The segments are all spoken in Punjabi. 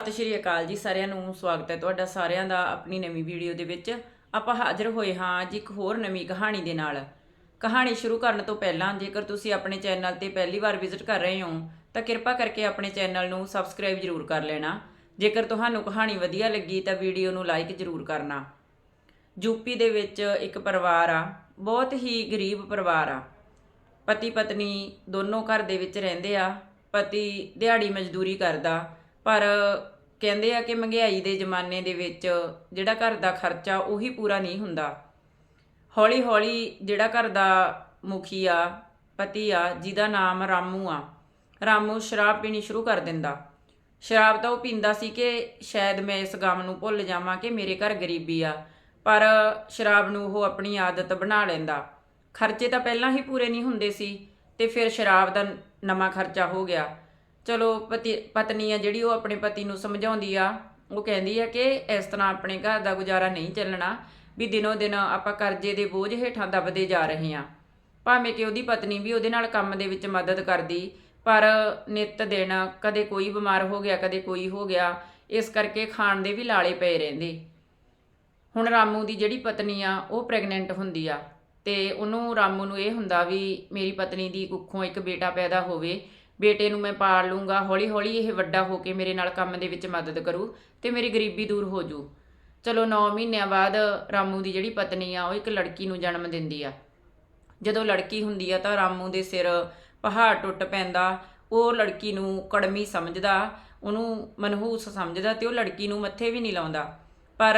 ਸਤਿ ਸ਼੍ਰੀ ਅਕਾਲ ਜੀ ਸਾਰਿਆਂ ਨੂੰ, ਸਵਾਗਤ ਹੈ ਤੁਹਾਡਾ ਸਾਰਿਆਂ ਦਾ ਆਪਣੀ ਨਵੀਂ ਵੀਡੀਓ ਦੇ ਵਿੱਚ। ਆਪਾਂ ਹਾਜ਼ਰ ਹੋਏ ਹਾਂ ਅੱਜ ਇੱਕ ਹੋਰ ਨਵੀਂ ਕਹਾਣੀ ਦੇ ਨਾਲ। ਕਹਾਣੀ ਸ਼ੁਰੂ ਕਰਨ ਤੋਂ ਪਹਿਲਾਂ, ਜੇਕਰ ਤੁਸੀਂ ਆਪਣੇ ਚੈਨਲ ਤੇ ਪਹਿਲੀ ਵਾਰ ਵਿਜ਼ਿਟ ਕਰ ਰਹੇ ਹੋ, ਤਾਂ ਕਿਰਪਾ ਕਰਕੇ ਆਪਣੇ ਚੈਨਲ ਨੂੰ ਸਬਸਕ੍ਰਾਈਬ ਜ਼ਰੂਰ ਕਰ ਲੈਣਾ। ਜੇਕਰ ਤੁਹਾਨੂੰ ਕਹਾਣੀ ਵਧੀਆ ਲੱਗੀ, ਤਾਂ ਵੀਡੀਓ ਨੂੰ ਲਾਈਕ ਜ਼ਰੂਰ ਕਰਨਾ। ਯੂਪੀ ਦੇ ਵਿੱਚ ਇੱਕ ਪਰਿਵਾਰ ਆ, ਬਹੁਤ ਹੀ ਗਰੀਬ ਪਰਿਵਾਰ ਆ। ਪਤੀ ਪਤਨੀ ਦੋਨੋਂ ਘਰ ਦੇ ਵਿੱਚ ਰਹਿੰਦੇ ਆ, ਪਤੀ ਦਿਹਾੜੀ ਮਜ਼ਦੂਰੀ ਕਰਦਾ ਪਰ ਕਹਿੰਦੇ ਆ ਕਿ ਮਹਿੰਗਾਈ ਦੇ ਜ਼ਮਾਨੇ ਦੇ ਵਿੱਚ ਜਿਹੜਾ ਘਰ ਦਾ ਖਰਚਾ ਉਹੀ ਪੂਰਾ ਨਹੀਂ ਹੁੰਦਾ। ਹੌਲੀ ਹੌਲੀ ਜਿਹੜਾ ਘਰ ਦਾ ਮੁਖੀ ਆ, ਪਤੀ ਆ, ਜਿਹਦਾ ਨਾਮ ਰਾਮੂ ਆ, ਰਾਮੂ ਸ਼ਰਾਬ ਪੀਣੀ ਸ਼ੁਰੂ ਕਰ ਦਿੰਦਾ। ਸ਼ਰਾਬ ਤਾਂ ਉਹ ਪੀਂਦਾ ਸੀ ਕਿ ਸ਼ਾਇਦ ਮੈਂ ਇਸ ਗਮ ਨੂੰ ਭੁੱਲ ਜਾਵਾਂ ਕਿ ਮੇਰੇ ਘਰ ਗਰੀਬੀ ਆ, ਪਰ ਸ਼ਰਾਬ ਨੂੰ ਉਹ ਆਪਣੀ ਆਦਤ ਬਣਾ ਲੈਂਦਾ। ਖਰਚੇ ਤਾਂ ਪਹਿਲਾਂ ਹੀ ਪੂਰੇ ਨਹੀਂ ਹੁੰਦੇ ਸੀ ਤੇ ਫਿਰ ਸ਼ਰਾਬ ਦਾ ਨਵਾਂ ਖਰਚਾ ਹੋ ਗਿਆ। ਚਲੋ ਪਤੀ, ਪਤਨੀ ਆ ਜਿਹੜੀ ਉਹ ਆਪਣੇ ਪਤੀ ਨੂੰ ਸਮਝਾਉਂਦੀ ਆ, ਉਹ ਕਹਿੰਦੀ ਆ ਕਿ ਇਸ ਤਰ੍ਹਾਂ ਆਪਣੇ ਘਰ ਦਾ ਗੁਜ਼ਾਰਾ ਨਹੀਂ ਚੱਲਣਾ, ਵੀ ਦਿਨੋ ਦਿਨ ਆਪਾਂ ਕਰਜ਼ੇ ਦੇ ਬੋਝ ਹੇਠਾਂ ਦਬਦੇ ਜਾ ਰਹੇ ਆ। ਭਾਵੇਂ ਕਿ ਉਹਦੀ ਪਤਨੀ ਵੀ ਉਹਦੇ ਨਾਲ ਕੰਮ ਦੇ ਵਿੱਚ ਮਦਦ ਕਰਦੀ, ਪਰ ਨਿਤ ਦਿਨ ਕਦੇ ਕੋਈ ਬਿਮਾਰ ਹੋ ਗਿਆ, ਕਦੇ ਕੋਈ ਹੋ ਗਿਆ, ਇਸ ਕਰਕੇ ਖਾਣ ਦੇ ਵੀ ਲਾਲੇ ਪਏ ਰਹਿੰਦੇ। ਹੁਣ ਰਾਮੂ ਦੀ ਜਿਹੜੀ ਪਤਨੀ ਆ, ਉਹ ਪ੍ਰੈਗਨੈਂਟ ਹੁੰਦੀ ਆ, ਤੇ ਉਹਨੂੰ ਰਾਮੂ ਨੂੰ ਇਹ ਹੁੰਦਾ ਵੀ ਮੇਰੀ ਪਤਨੀ ਦੀ ਕੁੱਖੋਂ ਇੱਕ ਬੇਟਾ ਪੈਦਾ ਹੋਵੇ ਬੇਟੇ ਨੂੰ ਮੈਂ ਪਾਲ ਲੂੰਗਾ ਹੌਲੀ ਹੌਲੀ ਇਹ ਵੱਡਾ ਹੋ ਕੇ ਮੇਰੇ ਨਾਲ ਕੰਮ ਦੇ ਵਿੱਚ ਮਦਦ ਕਰੂ ਤੇ ਮੇਰੀ ਗਰੀਬੀ ਦੂਰ ਹੋ ਜੂ। ਚਲੋ 9 ਮਹੀਨਿਆਂ ਬਾਅਦ ਰਾਮੂ ਦੀ ਜਿਹੜੀ ਪਤਨੀ ਆ, ਉਹ ਇੱਕ ਲੜਕੀ ਨੂੰ ਜਨਮ ਦਿੰਦੀ ਆ। ਜਦੋਂ ਲੜਕੀ ਹੁੰਦੀ ਆ ਤਾਂ ਰਾਮੂ ਦੇ ਸਿਰ ਪਹਾੜ ਟੁੱਟ ਪੈਂਦਾ, ਉਹ ਲੜਕੀ ਨੂੰ ਕੜਮੀ ਸਮਝਦਾ, ਉਹਨੂੰ ਮਨਹੂਸ ਸਮਝਦਾ ਤੇ ਉਹ ਲੜਕੀ ਨੂੰ ਮੱਥੇ ਵੀ ਨਹੀਂ ਲਾਉਂਦਾ। ਪਰ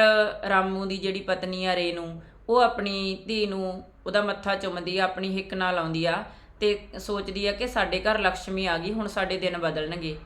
ਰਾਮੂ ਦੀ ਜਿਹੜੀ ਪਤਨੀ ਆ ਰੇ ਨੂੰ ਉਹ ਆਪਣੀ ਧੀ ਨੂੰ ਉਹਦਾ ਮੱਥਾ ਚੁੰਮਦੀ ਆ, ਆਪਣੀ ਹਿੱਕ ਨਾਲ ਲਾਉਂਦੀ ਆ। ਤੇ ਸੋਚਦੀ ਆ ਕਿ ਸਾਡੇ ਘਰ ਲక్ష్ਮੀ ਆ ਗਈ, ਹੁਣ ਸਾਡੇ ਦਿਨ ਬਦਲਣਗੇ।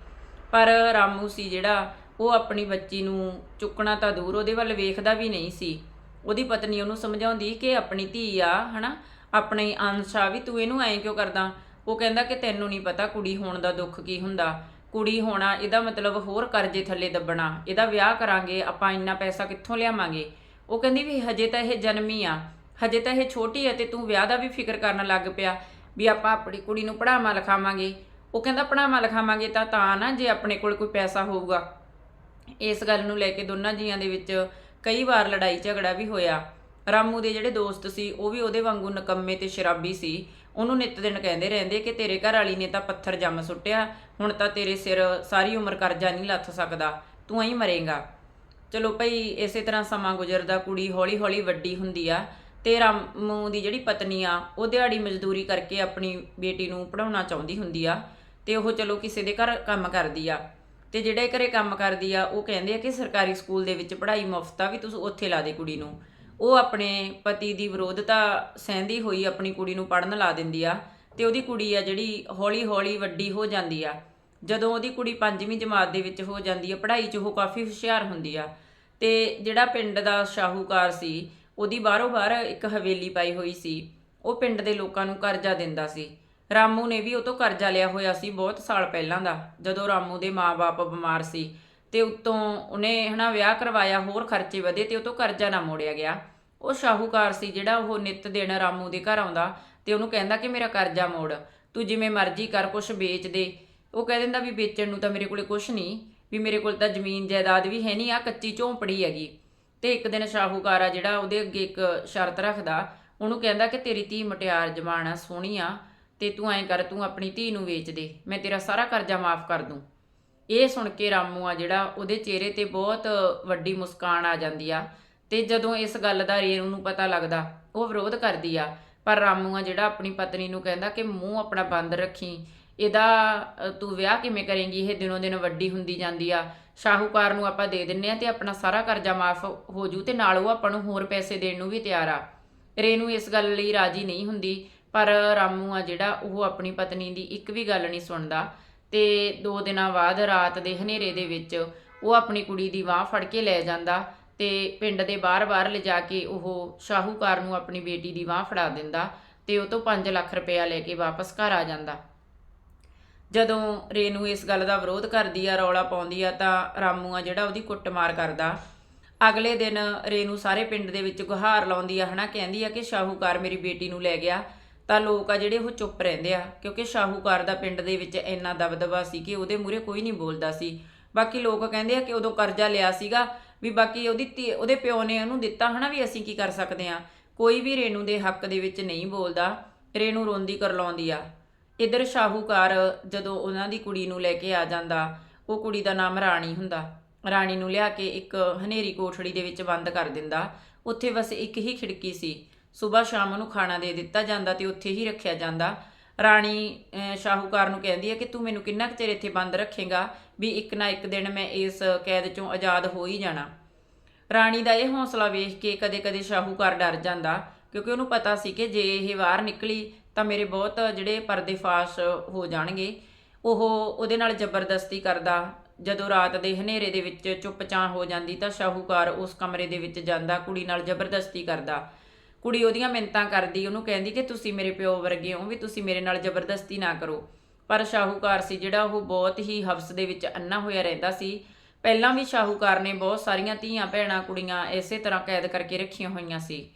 ਪਰ ਰਾਮੂ ਸੀ ਜਿਹੜਾ, ਉਹ ਆਪਣੀ ਬੱਚੀ ਨੂੰ ਚੁੱਕਣਾ ਤਾਂ ਦੂਰ, ਉਹਦੇ ਵੱਲ ਵੇਖਦਾ ਵੀ ਨਹੀਂ ਸੀ। ਉਹਦੀ ਪਤਨੀ ਉਹਨੂੰ ਸਮਝਾਉਂਦੀ ਕਿ ਆਪਣੀ ਧੀ ਆ, ਹਨਾ? ਆਪਣੀ ਅੰਸ਼ ਆ ਵੀ ਤੂੰ ਇਹਨੂੰ ਐਂ ਕਿਉਂ ਕਰਦਾ? ਉਹ ਕਹਿੰਦਾ ਕਿ ਤੈਨੂੰ ਨਹੀਂ ਪਤਾ ਕੁੜੀ ਹੋਣ ਦਾ ਦੁੱਖ ਕੀ ਹੁੰਦਾ। ਕੁੜੀ ਹੋਣਾ, ਇਹਦਾ ਮਤਲਬ ਹੋਰ ਕਰਜ਼ੇ ਥੱਲੇ ਦੱਬਣਾ, ਇਹਦਾ ਵਿਆਹ ਕਰਾਂਗੇ, ਆਪਾਂ ਇੰਨਾ ਪੈਸਾ ਕਿੱਥੋਂ ਲਿਆਵਾਂਗੇ? ਉਹ ਕਹਿੰਦੀ ਵੀ ਹਜੇ ਤਾਂ ਇਹ ਜਨਮੀ ਆ, ਹਜੇ ਤਾਂ ਇਹ ਛੋਟੀ ਹੈ ਤੇ ਤੂੰ ਵਿਆਹ ਦਾ ਵੀ ਫਿਕਰ ਕਰਨ ਲੱਗ ਪਿਆ। ਵੀ ਆਪਾਂ ਆਪਣੀ ਕੁੜੀ ਨੂੰ ਪੜਾਵਾਂ ਲਿਖਾਵਾਂਗੇ। ਉਹ ਕਹਿੰਦਾ ਪੜਾਵਾਂ ਲਿਖਾਵਾਂਗੇ ਤਾਂ ਤਾਂ ਨਾ ਜੇ ਆਪਣੇ ਕੋਲ ਕੋਈ ਪੈਸਾ ਹੋਊਗਾ। ਇਸ ਗੱਲ ਨੂੰ ਲੈ ਕੇ ਦੋਨਾਂ ਜੀਆਂ ਦੇ ਵਿੱਚ ਕਈ ਵਾਰ ਲੜਾਈ ਝਗੜਾ ਵੀ ਹੋਇਆ। ਰਾਮੂ ਦੇ ਜਿਹੜੇ ਦੋਸਤ ਸੀ, ਉਹ ਵੀ ਉਹਦੇ ਵਾਂਗੂ ਨਕੰਮੇ ਤੇ ਸ਼ਰਾਬੀ ਸੀ। ਉਹਨੂੰ ਨਿਤ ਦਿਨ ਕਹਿੰਦੇ ਰਹਿੰਦੇ ਕਿ ਤੇਰੇ ਘਰ ਵਾਲੀ ਨੇ ਤਾਂ ਪੱਥਰ ਜੰਮ ਸੁੱਟਿਆ, ਹੁਣ ਤਾਂ ਤੇਰੇ ਸਿਰ ਸਾਰੀ ਉਮਰ ਕਰਜ਼ਾ ਨਹੀਂ ਲੱਥ ਸਕਦਾ, ਤੂੰ ਐਂ ਮਰੇਗਾ। ਚਲੋ ਭਈ, ਇਸੇ ਤਰ੍ਹਾਂ ਸਮਾਂ ਗੁਜ਼ਰਦਾ, ਕੁੜੀ ਹੌਲੀ ਹੌਲੀ ਵੱਡੀ ਹੁੰਦੀ ਆ। ਤੇ ਰਾਮੂ ਦੀ ਜਿਹੜੀ ਪਤਨੀ ਆ, ਉਹ ਦਿਹਾੜੀ ਮਜ਼ਦੂਰੀ ਕਰਕੇ ਆਪਣੀ ਬੇਟੀ ਨੂੰ ਪੜਾਉਣਾ ਚਾਹੁੰਦੀ ਹੁੰਦੀ ਆ ਤੇ ਉਹ ਚਲੋ ਕਿਸੇ ਦੇ ਘਰ ਕੰਮ ਕਰਦੀ ਆ। ਤੇ ਜਿਹੜੇ ਘਰੇ ਕੰਮ ਕਰਦੀ ਆ, ਉਹ ਕਹਿੰਦੇ ਆ ਕਿ ਸਰਕਾਰੀ ਸਕੂਲ ਦੇ ਵਿੱਚ ਪੜ੍ਹਾਈ ਮੁਫਤ ਆ ਵੀ ਤੁਸੀਂ ਉੱਥੇ ਲਾ ਦੇ ਕੁੜੀ ਨੂੰ। ਉਹ ਆਪਣੇ ਪਤੀ ਦੀ ਵਿਰੋਧਤਾ ਸਹਿੰਦੀ ਹੋਈ ਆਪਣੀ ਕੁੜੀ ਨੂੰ ਪੜਨ ਲਾ ਦਿੰਦੀ ਆ ਤੇ ਉਹਦੀ ਕੁੜੀ ਆ ਜਿਹੜੀ ਹੌਲੀ ਹੌਲੀ ਵੱਡੀ ਹੋ ਜਾਂਦੀ ਆ। ਜਦੋਂ ਉਹਦੀ ਕੁੜੀ ਪੰਜਵੀਂ ਜਮਾਤ ਦੇ ਵਿੱਚ ਹੋ ਜਾਂਦੀ ਆ, ਪੜ੍ਹਾਈ 'ਚ ਉਹ ਕਾਫੀ ਹੁਸ਼ਿਆਰ ਹੁੰਦੀ ਆ। ਤੇ ਜਿਹੜਾ ਪਿੰਡ ਦਾ ਸ਼ਾਹੂਕਾਰ ਸੀ ਉਹਦੀ ਬਾਹਰੋਂ ਬਾਹਰ ਇੱਕ ਹਵੇਲੀ ਪਾਈ ਹੋਈ ਸੀ। ਉਹ ਪਿੰਡ ਦੇ ਲੋਕਾਂ ਨੂੰ ਕਰਜ਼ਾ ਦਿੰਦਾ ਸੀ। ਰਾਮੂ ਨੇ ਵੀ ਉਹ ਤੋਂ ਕਰਜ਼ਾ ਲਿਆ ਹੋਇਆ ਸੀ ਬਹੁਤ ਸਾਲ ਪਹਿਲਾਂ ਦਾ, ਜਦੋਂ ਰਾਮੂ ਦੇ ਮਾਪੇ ਬਿਮਾਰ ਸੀ ਤੇ ਉਤੋਂ ਉਹਨੇ ਹਨਾ ਵਿਆਹ ਕਰਵਾਇਆ, ਹੋਰ ਖਰਚੇ ਵਧੇ ਤੇ ਉਹ ਤੋਂ ਕਰਜ਼ਾ ਨਾ ਮੋੜਿਆ ਗਿਆ। ਉਹ ਸ਼ਾਹੂਕਾਰ ਸੀ ਜਿਹੜਾ ਉਹ ਨਿਤ ਦਿਨ ਰਾਮੂ ਦੇ ਘਰ ਆਉਂਦਾ ਤੇ ਉਹਨੂੰ ਕਹਿੰਦਾ ਕਿ ਮੇਰਾ ਕਰਜ਼ਾ ਮੋੜ, ਤੂੰ ਜਿਵੇਂ ਮਰਜ਼ੀ ਕਰ, ਕੁਛ ਵੇਚ ਦੇ। ਉਹ ਕਹਿ ਦਿੰਦਾ ਵੀ ਵੇਚਣ ਨੂੰ ਤਾਂ ਮੇਰੇ ਕੋਲੇ ਕੁਛ ਨਹੀਂ, ਵੀ ਮੇਰੇ ਕੋਲ ਤਾਂ ਜ਼ਮੀਨ ਜਾਇਦਾਦ ਵੀ ਹੈ ਨਹੀਂ ਆ ਕੱਚੀ ਝੌਂਪੜੀ ਹੈਗੀ। ਤੇ ਇੱਕ ਦਿਨ ਸ਼ਾਹੂਕਾਰ ਆ ਜਿਹੜਾ ਉਹਦੇ ਅੱਗੇ ਇੱਕ ਸ਼ਰਤ ਰੱਖਦਾ, ਉਹਨੂੰ ਕਹਿੰਦਾ ਕਿ ਤੇਰੀ ਧੀ ਮਟਿਆਰ ਜਵਾਨ ਆ, ਸੋਹਣੀ ਆ ਤੇ ਤੂੰ ਐਂ ਕਰ, ਤੂੰ ਆਪਣੀ ਧੀ ਨੂੰ ਵੇਚ ਦੇ, ਮੈਂ ਤੇਰਾ ਸਾਰਾ ਕਰਜ਼ਾ ਮਾਫ ਕਰ ਦੂੰ। ਇਹ ਸੁਣ ਕੇ ਰਾਮੂ ਆ ਜਿਹੜਾ ਉਹਦੇ ਚਿਹਰੇ ਤੇ ਬਹੁਤ ਵੱਡੀ ਮੁਸਕਾਨ ਆ ਜਾਂਦੀ ਆ ਤੇ ਜਦੋਂ ਇਸ ਗੱਲ ਦਾ ਰੇਨੂ ਨੂੰ ਪਤਾ ਲੱਗਦਾ, ਉਹ ਵਿਰੋਧ ਕਰਦੀ ਆ। ਪਰ ਰਾਮੂ ਆ ਜਿਹੜਾ ਆਪਣੀ ਪਤਨੀ ਨੂੰ ਕਹਿੰਦਾ ਕਿ ਮੂੰਹ ਆਪਣਾ ਬੰਦ ਰੱਖੀ, ਇਹਦਾ ਤੂੰ ਵਿਆਹ ਕਿਵੇਂ ਕਰੇਂਗੀ? ਇਹ ਦਿਨੋਂ ਦਿਨ ਵੱਡੀ ਹੁੰਦੀ ਜਾਂਦੀ ਆ। ਸ਼ਾਹੂਕਾਰ ਨੂੰ ਆਪਾਂ ਦੇ ਦਿੰਨੇ ਆ ਤੇ ਆਪਣਾ ਸਾਰਾ ਕਰਜ਼ਾ ਮਾਫ ਹੋ ਜੂ ਤੇ ਨਾਲ ਉਹ ਆਪਾਂ ਨੂੰ ਹੋਰ ਪੈਸੇ ਦੇਣ ਨੂੰ ਵੀ ਤਿਆਰ ਆ। ਰੇਨੂ ਇਸ ਗੱਲ ਲਈ ਰਾਜੀ ਨਹੀਂ ਹੁੰਦੀ, ਪਰ ਰਾਮੂ ਆ ਜਿਹੜਾ, ਉਹ ਆਪਣੀ ਪਤਨੀ ਦੀ ਇੱਕ ਵੀ ਗੱਲ ਨਹੀਂ ਸੁਣਦਾ। ਤੇ ਦੋ ਦਿਨਾਂ ਬਾਅਦ ਰਾਤ ਦੇ ਹਨੇਰੇ ਦੇ ਵਿੱਚ ਉਹ ਆਪਣੀ ਕੁੜੀ ਦੀ ਬਾਹ ਫੜ ਕੇ ਲੈ ਜਾਂਦਾ ਤੇ ਪਿੰਡ ਦੇ ਬਾਹਰ-ਬਾਹਰ ਲਿਜਾ ਕੇ ਉਹ ਸ਼ਾਹੂਕਾਰ ਨੂੰ ਆਪਣੀ ਬੇਟੀ ਦੀ ਬਾਹ ਫੜਾ ਦਿੰਦਾ ਤੇ ਉਹ ਤੋਂ 5 ਲੱਖ ਰੁਪਇਆ ਲੈ ਕੇ ਵਾਪਸ ਘਰ ਆ ਜਾਂਦਾ। ਜਦੋਂ ਰੇਨੂ ਇਸ ਗੱਲ ਦਾ ਵਿਰੋਧ ਕਰਦੀ ਆ, ਰੌਲਾ ਪਾਉਂਦੀ ਆ, ਤਾਂ ਰਾਮੂ ਆ ਜਿਹੜਾ ਉਹਦੀ ਕੁੱਟਮਾਰ ਕਰਦਾ। ਅਗਲੇ ਦਿਨ ਰੇਨੂ ਸਾਰੇ ਪਿੰਡ ਦੇ ਵਿੱਚ ਗੁਹਾਰ ਲਾਉਂਦੀ ਆ, ਹਨਾ, ਕਹਿੰਦੀ ਆ ਕਿ ਸ਼ਾਹੂਕਾਰ ਮੇਰੀ ਬੇਟੀ ਨੂੰ ਲੈ ਗਿਆ। ਤਾਂ ਲੋਕ ਆ ਜਿਹੜੇ ਉਹ ਚੁੱਪ ਰਹਿੰਦੇ ਆ, ਕਿਉਂਕਿ ਸ਼ਾਹੂਕਾਰ ਦਾ ਪਿੰਡ ਦੇ ਵਿੱਚ ਇੰਨਾ ਦਬਦਬਾ ਸੀ ਕਿ ਉਹਦੇ ਮੂਹਰੇ ਕੋਈ ਨਹੀਂ ਬੋਲਦਾ ਸੀ। ਬਾਕੀ ਲੋਕ ਕਹਿੰਦੇ ਆ ਕਿ ਉਦੋਂ ਕਰਜ਼ਾ ਲਿਆ ਸੀਗਾ ਵੀ ਬਾਕੀ ਉਹਦੀ ਧੀ- ਉਹਦੇ ਪਿਓ ਨੇ ਉਹਨੂੰ ਦਿੱਤਾ, ਹਨਾ, ਵੀ ਅਸੀਂ ਕੀ ਕਰ ਸਕਦੇ ਆ। ਕੋਈ ਵੀ ਰੇਨੂ ਦੇ ਹੱਕ ਦੇ ਵਿੱਚ ਨਹੀਂ ਬੋਲਦਾ, ਰੇਨੂ ਰੋਂਦੀ ਕਰਲਾਉਂਦੀ ਆ। ਇਧਰ ਸ਼ਾਹੂਕਾਰ ਜਦੋਂ ਉਹਨਾਂ ਦੀ ਕੁੜੀ ਨੂੰ ਲੈ ਕੇ ਆ ਜਾਂਦਾ, ਉਹ ਕੁੜੀ ਦਾ ਨਾਮ ਰਾਣੀ ਹੁੰਦਾ। ਰਾਣੀ ਨੂੰ ਲਿਆ ਕੇ ਇੱਕ ਹਨੇਰੀ ਕੋਠੜੀ ਦੇ ਵਿੱਚ ਬੰਦ ਕਰ ਦਿੰਦਾ। ਉੱਥੇ ਬਸ ਇੱਕ ਹੀ ਖਿੜਕੀ ਸੀ। ਸਵੇਰ ਸ਼ਾਮ ਉਹਨੂੰ ਖਾਣਾ ਦੇ ਦਿੱਤਾ ਜਾਂਦਾ ਤੇ ਉੱਥੇ ਹੀ ਰੱਖਿਆ ਜਾਂਦਾ। ਰਾਣੀ ਸ਼ਾਹੂਕਾਰ ਨੂੰ ਕਹਿੰਦੀ ਹੈ ਕਿ ਤੂੰ ਮੈਨੂੰ ਕਿੰਨਾ ਕੁ ਚਿਰ ਇੱਥੇ ਬੰਦ ਰੱਖੇਗਾ ਵੀ ਇੱਕ ਨਾ ਇੱਕ ਦਿਨ ਮੈਂ ਇਸ ਕੈਦ ਚੋਂ ਆਜ਼ਾਦ ਹੋ ਹੀ ਜਾਣਾ। ਰਾਣੀ ਦਾ ਇਹ ਹੌਸਲਾ ਵੇਖ ਕੇ ਕਦੇ-ਕਦੇ ਸ਼ਾਹੂਕਾਰ ਡਰ ਜਾਂਦਾ ਕਿਉਂਕਿ ਉਹਨੂੰ ਪਤਾ ਸੀ ਕਿ ਜੇ ਇਹ ਬਾਹਰ ਨਿਕਲੀ ਤਾਂ ਮੇਰੇ ਬਹੁਤ ਜਿਹੜੇ ਪਰਦੇਫਾਸ਼ ਹੋ ਜਾਣਗੇ। ਉਹ ਉਹਦੇ ਨਾਲ ਜ਼ਬਰਦਸਤੀ ਕਰਦਾ। ਜਦੋਂ ਰਾਤ ਦੇ ਹਨੇਰੇ ਦੇ ਵਿੱਚ ਚੁੱਪਚਾਂ ਹੋ ਜਾਂਦੀ ਤਾਂ ਸ਼ਾਹੂਕਾਰ ਉਸ ਕਮਰੇ ਦੇ ਵਿੱਚ ਜਾਂਦਾ, ਕੁੜੀ ਨਾਲ ਜ਼ਬਰਦਸਤੀ ਕਰਦਾ। ਕੁੜੀ ਉਹਦੀਆਂ ਮਿੰਤਾਂ ਕਰਦੀ, ਉਹਨੂੰ ਕਹਿੰਦੀ ਕਿ ਤੁਸੀਂ ਮੇਰੇ ਪਿਓ ਵਰਗੇ ਹੋ, ਵੀ ਤੁਸੀਂ ਮੇਰੇ ਨਾਲ ਜ਼ਬਰਦਸਤੀ ਨਾ ਕਰੋ। ਪਰ ਸ਼ਾਹੂਕਾਰ ਸੀ ਜਿਹੜਾ ਉਹ ਬਹੁਤ ਹੀ ਹਵਸ ਦੇ ਵਿੱਚ ਅੰਨਾ ਹੋਇਆ ਰਹਿੰਦਾ ਸੀ। ਪਹਿਲਾਂ ਵੀ ਸ਼ਾਹੂਕਾਰ ਨੇ ਬਹੁਤ ਸਾਰੀਆਂ ਧੀਆਂ, ਭੈਣਾਂ, ਕੁੜੀਆਂ ਇਸੇ ਤਰ੍ਹਾਂ ਕੈਦ ਕਰਕੇ ਰੱਖੀਆਂ ਹੋਈਆਂ ਸੀ।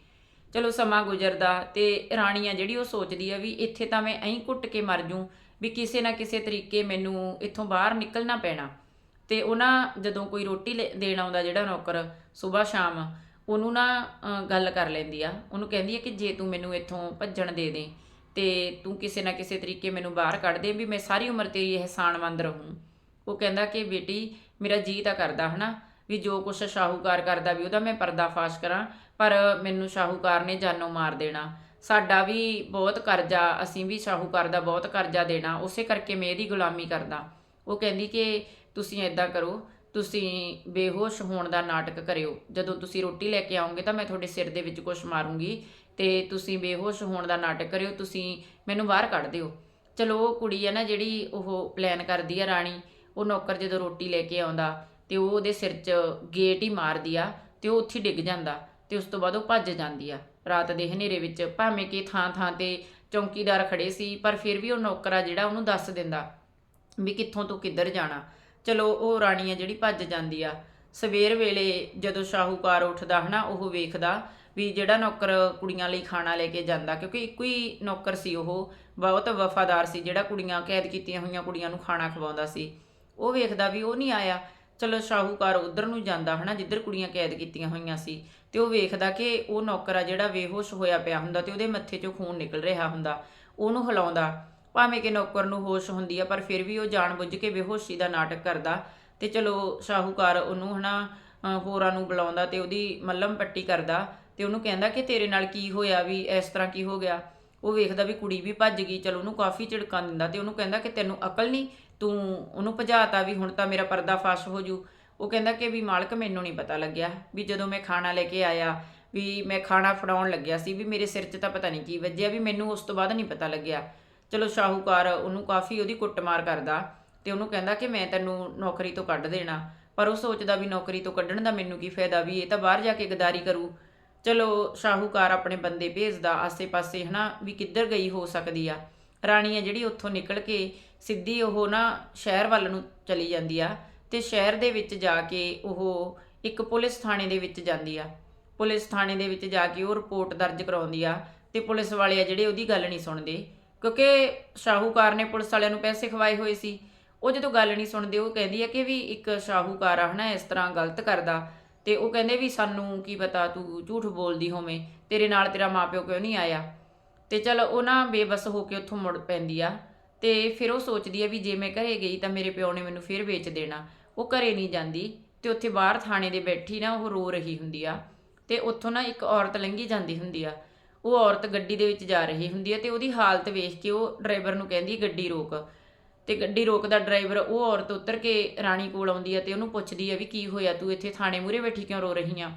ਚਲੋ ਸਮਾਂ ਗੁਜ਼ਰਦਾ ਤੇ ਰਾਣੀ ਆ ਜਿਹੜੀ ਉਹ ਸੋਚਦੀ ਆ ਵੀ ਇੱਥੇ ਤਾਂ ਮੈਂ ਐਂ ਘੁੱਟ ਕੇ ਮਰ ਜੂੰ ਵੀ ਕਿਸੇ ਨਾ ਕਿਸੇ ਤਰੀਕੇ ਮੈਨੂੰ ਇੱਥੋਂ ਬਾਹਰ ਨਿਕਲਣਾ ਪੈਣਾ। ਤੇ ਉਹਨਾਂ ਜਦੋਂ ਕੋਈ ਰੋਟੀ ਲੈ- ਦੇਣ ਆਉਂਦਾ ਜਿਹੜਾ ਨੌਕਰ ਸਵੇਰ ਸ਼ਾਮ, ਉਹਨੂੰ ਨਾ ਗੱਲ ਕਰ ਲੈਂਦੀ ਆ। ਉਹਨੂੰ ਕਹਿੰਦੀ ਆ ਕਿ ਜੇ ਤੂੰ ਮੈਨੂੰ ਇੱਥੋਂ ਭੱਜਣ ਦੇ ਦੇ ਤੇ ਤੂੰ ਕਿਸੇ ਨਾ ਕਿਸੇ ਤਰੀਕੇ ਮੈਨੂੰ ਬਾਹਰ ਕੱਢ ਦੇ ਵੀ ਮੈਂ ਸਾਰੀ ਉਮਰ ਤੇਰੀ ਇਹਸਾਨਮੰਦ ਰਹੂੰ। ਉਹ ਕਹਿੰਦਾ ਕਿ ਬੇਟੀ ਮੇਰਾ ਜੀ ਤਾਂ ਕਰਦਾ ਹਨਾ ਵੀ ਜੋ ਕੁਛ ਸ਼ਾਹੂਕਾਰ ਕਰਦਾ ਵੀ ਉਹਦਾ ਮੈਂ ਪਰਦਾਫਾਸ਼ ਕਰਾਂ ਪਰ ਮੈਨੂੰ ਸ਼ਾਹੂਕਾਰ ਨੇ ਜਾਨੋਂ ਮਾਰ ਦੇਣਾ। ਸਾਡਾ ਵੀ ਬਹੁਤ ਕਰਜ਼ਾ, ਅਸੀਂ ਵੀ ਸ਼ਾਹੂਕਾਰ ਦਾ ਬਹੁਤ ਕਰਜ਼ਾ ਦੇਣਾ। ਉਸੇ ਕਰਕੇ ਮੈਂ ਇਹਦੀ ਗੁਲਾਮੀ ਕਰਦਾ। ਉਹ ਕਹਿੰਦੀ ਕਿ ਤੁਸੀਂ ਐਦਾਂ ਕਰੋ, ਤੁਸੀਂ ਬੇਹੋਸ਼ ਹੋਣ ਦਾ ਨਾਟਕ ਕਰਿਓ। ਜਦੋਂ ਤੁਸੀਂ ਰੋਟੀ ਲੈ ਕੇ ਆਉਂਗੇ ਤਾਂ ਮੈਂ ਤੁਹਾਡੇ ਸਿਰ ਦੇ ਵਿੱਚ ਕੁਛ ਮਾਰੂੰਗੀ ਤੇ ਤੁਸੀਂ ਬੇਹੋਸ਼ ਹੋਣ ਦਾ ਨਾਟਕ ਕਰਿਓ, ਤੁਸੀਂ ਮੈਨੂੰ ਬਾਹਰ ਕੱਢ ਦਿਓ। ਚਲੋ, ਉਹ ਕੁੜੀ ਹੈ ਨਾ ਜਿਹੜੀ ਉਹ ਪਲਾਨ ਕਰਦੀ ਆ ਰਾਣੀ, ਉਹ ਨੌਕਰ ਜਦੋਂ ਰੋਟੀ ਲੈ ਕੇ ਆਉਂਦਾ ਤੇ ਉਹ ਉਹਦੇ ਸਿਰ 'ਚ ਗੇਟ ਹੀ ਮਾਰਦੀ ਆ ਤੇ ਉਹ ਉੱਥੇ ਡਿੱਗ ਜਾਂਦਾ। ਤੇ ਉਸ ਤੋਂ ਬਾਅਦ ਉਹ ਭੱਜ ਜਾਂਦੀ ਆ। ਰਾਤ ਦੇ ਹਨੇਰੇ ਵਿੱਚ ਭਾਵੇਂ ਕਿ ਥਾਂ-ਥਾਂ ਤੇ ਚੌਂਕੀਦਾਰ ਖੜੇ ਸੀ, ਪਰ ਫਿਰ ਵੀ ਉਹ ਨੌਕਰਾ ਜਿਹੜਾ ਉਹਨੂੰ ਦੱਸ ਦਿੰਦਾ ਵੀ ਕਿੱਥੋਂ ਤੂੰ ਕਿੱਧਰ ਜਾਣਾ। ਚਲੋ, ਉਹ ਰਾਣੀ ਆ ਜਿਹੜੀ ਭੱਜ ਜਾਂਦੀ ਆ। ਸਵੇਰ ਵੇਲੇ ਜਦੋਂ ਸ਼ਾਹੂਕਾਰ ਉੱਠਦਾ ਹਨਾ, ਉਹ ਵੇਖਦਾ ਵੀ ਜਿਹੜਾ ਨੌਕਰ ਕੁੜੀਆਂ ਲਈ ਖਾਣਾ ਲੈ ਕੇ ਜਾਂਦਾ, ਕਿਉਂਕਿ ਇੱਕੋ ਹੀ ਨੌਕਰ ਸੀ ਉਹ, ਬਹੁਤ ਵਫਾਦਾਰ ਸੀ, ਜਿਹੜਾ ਕੁੜੀਆਂ ਕੈਦ ਕੀਤੀਆਂ ਹੋਈਆਂ ਕੁੜੀਆਂ ਨੂੰ ਖਾਣਾ ਖਵਾਉਂਦਾ ਸੀ। ਉਹ ਵੇਖਦਾ ਵੀ ਉਹ ਨਹੀਂ ਆਇਆ। ਚਲੋ ਸ਼ਾਹੂਕਾਰ ਉਧਰ ਨੂੰ ਜਾਂਦਾ ਹਨਾ ਜਿੱਧਰ ਕੁੜੀਆਂ ਕੈਦ ਕੀਤੀਆਂ ਹੋਈਆਂ ਸੀ ਤੇ ਉਹ ਵੇਖਦਾ ਕਿ ਉਹ ਨੌਕਰ ਆ ਜਿਹੜਾ ਬੇਹੋਸ਼ ਹੋਇਆ ਪਿਆ ਹੁੰਦਾ ਤੇ ਉਹਦੇ ਮੱਥੇ 'ਚੋਂ ਖੂਨ ਨਿਕਲ ਰਿਹਾ ਹੁੰਦਾ ਉਹਨੂੰ ਹਿਲਾਉਂਦਾ। ਭਾਵੇਂ ਕਿ ਨੌਕਰ ਨੂੰ ਹੋਸ਼ ਹੁੰਦੀ ਆ ਪਰ ਫਿਰ ਵੀ ਉਹ ਜਾਣਬੁੱਝ ਕੇ ਬੇਹੋਸ਼ੀ ਦਾ ਨਾਟਕ ਕਰਦਾ ਤੇ ਚਲੋ ਸ਼ਾਹੂਕਾਰ ਉਹਨੂੰ ਹਨਾ ਅ, ਹੋਰਾਂ ਨੂੰ ਬੁਲਾਉਂਦਾ ਤੇ ਉਹਦੀ ਮੱਲਮ ਪੱਟੀ ਕਰਦਾ ਤੇ ਉਹਨੂੰ ਕਹਿੰਦਾ ਕਿ ਤੇਰੇ ਨਾਲ ਕੀ ਹੋਇਆ ਵੀ ਇਸ ਤਰ੍ਹਾਂ ਕੀ ਹੋ ਗਿਆ। ਉਹ ਵੇਖਦਾ ਵੀ ਕੁੜੀ ਵੀ ਭੱਜ ਗਈ ਚਲੋ ਉਹਨੂੰ ਕਾਫੀ ਝਿੜਕਾਂ ਦਿੰਦਾ ਤੇ ਉਹਨੂੰ ਕਹਿੰਦਾ ਕਿ ਤੈਨੂੰ ਅਕਲ ਨਹੀਂ ਤੂੰ ਉਹਨੂੰ ਭਜਾਤਾ ਵੀ ਹੁਣ ਤਾਂ ਮੇਰਾ ਪਰਦਾਫਾਸ਼ ਹੋ ਜੂ। ਉਹ ਕਹਿੰਦਾ ਕਿ ਵੀ ਮਾਲਕ ਮੈਨੂੰ ਨਹੀਂ ਪਤਾ ਲੱਗਿਆ ਵੀ ਜਦੋਂ ਮੈਂ ਖਾਣਾ ਲੈ ਕੇ ਆਇਆ, ਵੀ ਮੈਂ ਖਾਣਾ ਫੜਾਉਣ ਲੱਗਿਆ ਸੀ, ਵੀ ਮੇਰੇ ਸਿਰ 'ਚ ਤਾਂ ਪਤਾ ਨਹੀਂ ਕੀ ਵੱਜਿਆ, ਵੀ ਮੈਨੂੰ ਉਸ ਤੋਂ ਬਾਅਦ ਨਹੀਂ ਪਤਾ ਲੱਗਿਆ। ਚਲੋ ਸ਼ਾਹੂਕਾਰ ਉਹਨੂੰ ਕਾਫੀ ਉਹਦੀ ਕੁੱਟਮਾਰ ਕਰਦਾ ਤੇ ਉਹਨੂੰ ਕਹਿੰਦਾ ਕਿ ਮੈਂ ਤੈਨੂੰ ਨੌਕਰੀ ਤੋਂ ਕੱਢ ਦੇਣਾ, ਪਰ ਉਹ ਸੋਚਦਾ ਵੀ ਨੌਕਰੀ ਤੋਂ ਕੱਢਣ ਦਾ ਮੈਨੂੰ ਕੀ ਫਾਇਦਾ ਵੀ ਇਹ ਤਾਂ ਬਾਹਰ ਜਾ ਕੇ ਗਦਾਰੀ ਕਰੂ। ਚਲੋ ਸ਼ਾਹੂਕਾਰ ਆਪਣੇ ਬੰਦੇ ਭੇਜਦਾ, ਆਸੇ-ਪਾਸੇ ਹਨਾ ਵੀ ਕਿੱਧਰ ਗਈ ਹੋ ਸਕਦੀ ਆ। ਰਾਣੀ ਆ ਜਿਹੜੀ ਉੱਥੋਂ ਨਿਕਲ ਕੇ ਸਿੱਧੀ ਉਹ ਨਾ ਸ਼ਹਿਰ ਵੱਲ ਨੂੰ ਚਲੀ ਜਾਂਦੀ ਆ ਤੇ ਸ਼ਹਿਰ ਦੇ ਵਿੱਚ ਜਾ ਕੇ ਉਹ ਇੱਕ ਪੁਲਿਸ ਥਾਣੇ ਦੇ ਵਿੱਚ ਜਾਂਦੀ ਆ। ਪੁਲਿਸ ਥਾਣੇ ਦੇ ਵਿੱਚ ਜਾ ਕੇ ਉਹ ਰਿਪੋਰਟ ਦਰਜ ਕਰਾਉਂਦੀ ਆ ਤੇ ਪੁਲਿਸ ਵਾਲੇ ਆ ਜਿਹੜੇ ਉਹਦੀ ਗੱਲ ਨਹੀਂ ਸੁਣਦੇ। ਕਿਉਂਕਿ ਸ਼ਾਹੂਕਾਰ ਨੇ ਪੁਲਿਸ ਵਾਲਿਆਂ ਨੂੰ ਪੈਸੇ ਖਵਾਏ ਹੋਏ ਸੀ। ਉਹ ਜਦੋਂ ਗੱਲ ਨਹੀਂ ਸੁਣਦੇ, ਉਹ ਕਹਿੰਦੀ ਆ ਕਿ ਵੀ ਇੱਕ ਸ਼ਾਹੂਕਾਰ ਆ ਹਨਾ, ਇਸ ਤਰ੍ਹਾਂ ਗਲਤ ਕਰਦਾ। ਤੇ ਉਹ ਕਹਿੰਦੇ ਵੀ ਸਾਨੂੰ ਕੀ ਪਤਾ, ਤੂੰ ਝੂਠ ਬੋਲਦੀ ਹੋਵੇਂ, ਤੇਰੇ ਨਾਲ ਤੇਰਾ ਮਾਪਿਓ ਕਿਉਂ ਨਹੀਂ ਆਇਆ? ਤੇ ਚਲ ਉਹ ਨਾ ਬੇਬਸ ਹੋ ਕੇ ਉੱਥੋਂ ਮੁੜ ਪੈਂਦੀ ਆ। ਤੇ ਫਿਰ ਉਹ ਸੋਚਦੀ ਆ ਵੀ ਜੇ ਮੈਂ ਘਰੇ ਗਈ ਤਾਂ ਮੇਰੇ ਪਿਓ ਨੇ ਮੈਨੂੰ ਫਿਰ ਵੇਚ ਦੇਣਾ। ਉਹ ਘਰੇ ਨਹੀਂ ਜਾਂਦੀ ਤੇ ਉੱਥੇ ਬਾਹਰ ਥਾਣੇ ਦੇ ਬੈਠੀ ਨਾ ਉਹ ਰੋ ਰਹੀ ਹੁੰਦੀ ਆ ਤੇ ਉੱਥੋਂ ਨਾ ਇੱਕ ਔਰਤ ਲੰਘੀ ਜਾਂਦੀ ਹੁੰਦੀ ਆ। ਉਹ ਔਰਤ ਗੱਡੀ ਦੇ ਵਿੱਚ ਜਾ ਰਹੀ ਹੁੰਦੀ ਆ ਤੇ ਉਹਦੀ ਹਾਲਤ ਵੇਖ ਕੇ ਉਹ ਡਰਾਈਵਰ ਨੂੰ ਕਹਿੰਦੀ ਗੱਡੀ ਰੋਕ। ਤੇ ਗੱਡੀ ਰੋਕਦਾ ਡਰਾਈਵਰ ਉਹ ਔਰਤ ਉਤਰ ਕੇ ਰਾਣੀ ਕੋਲ ਆਉਂਦੀ ਆ ਤੇ ਉਹਨੂੰ ਪੁੱਛਦੀ ਆ ਵੀ ਕੀ ਹੋਇਆ, ਤੂੰ ਇੱਥੇ ਥਾਣੇ ਮੂਰੇ ਬੈਠੀ ਕਿਉਂ ਰੋ ਰਹੀ ਆ?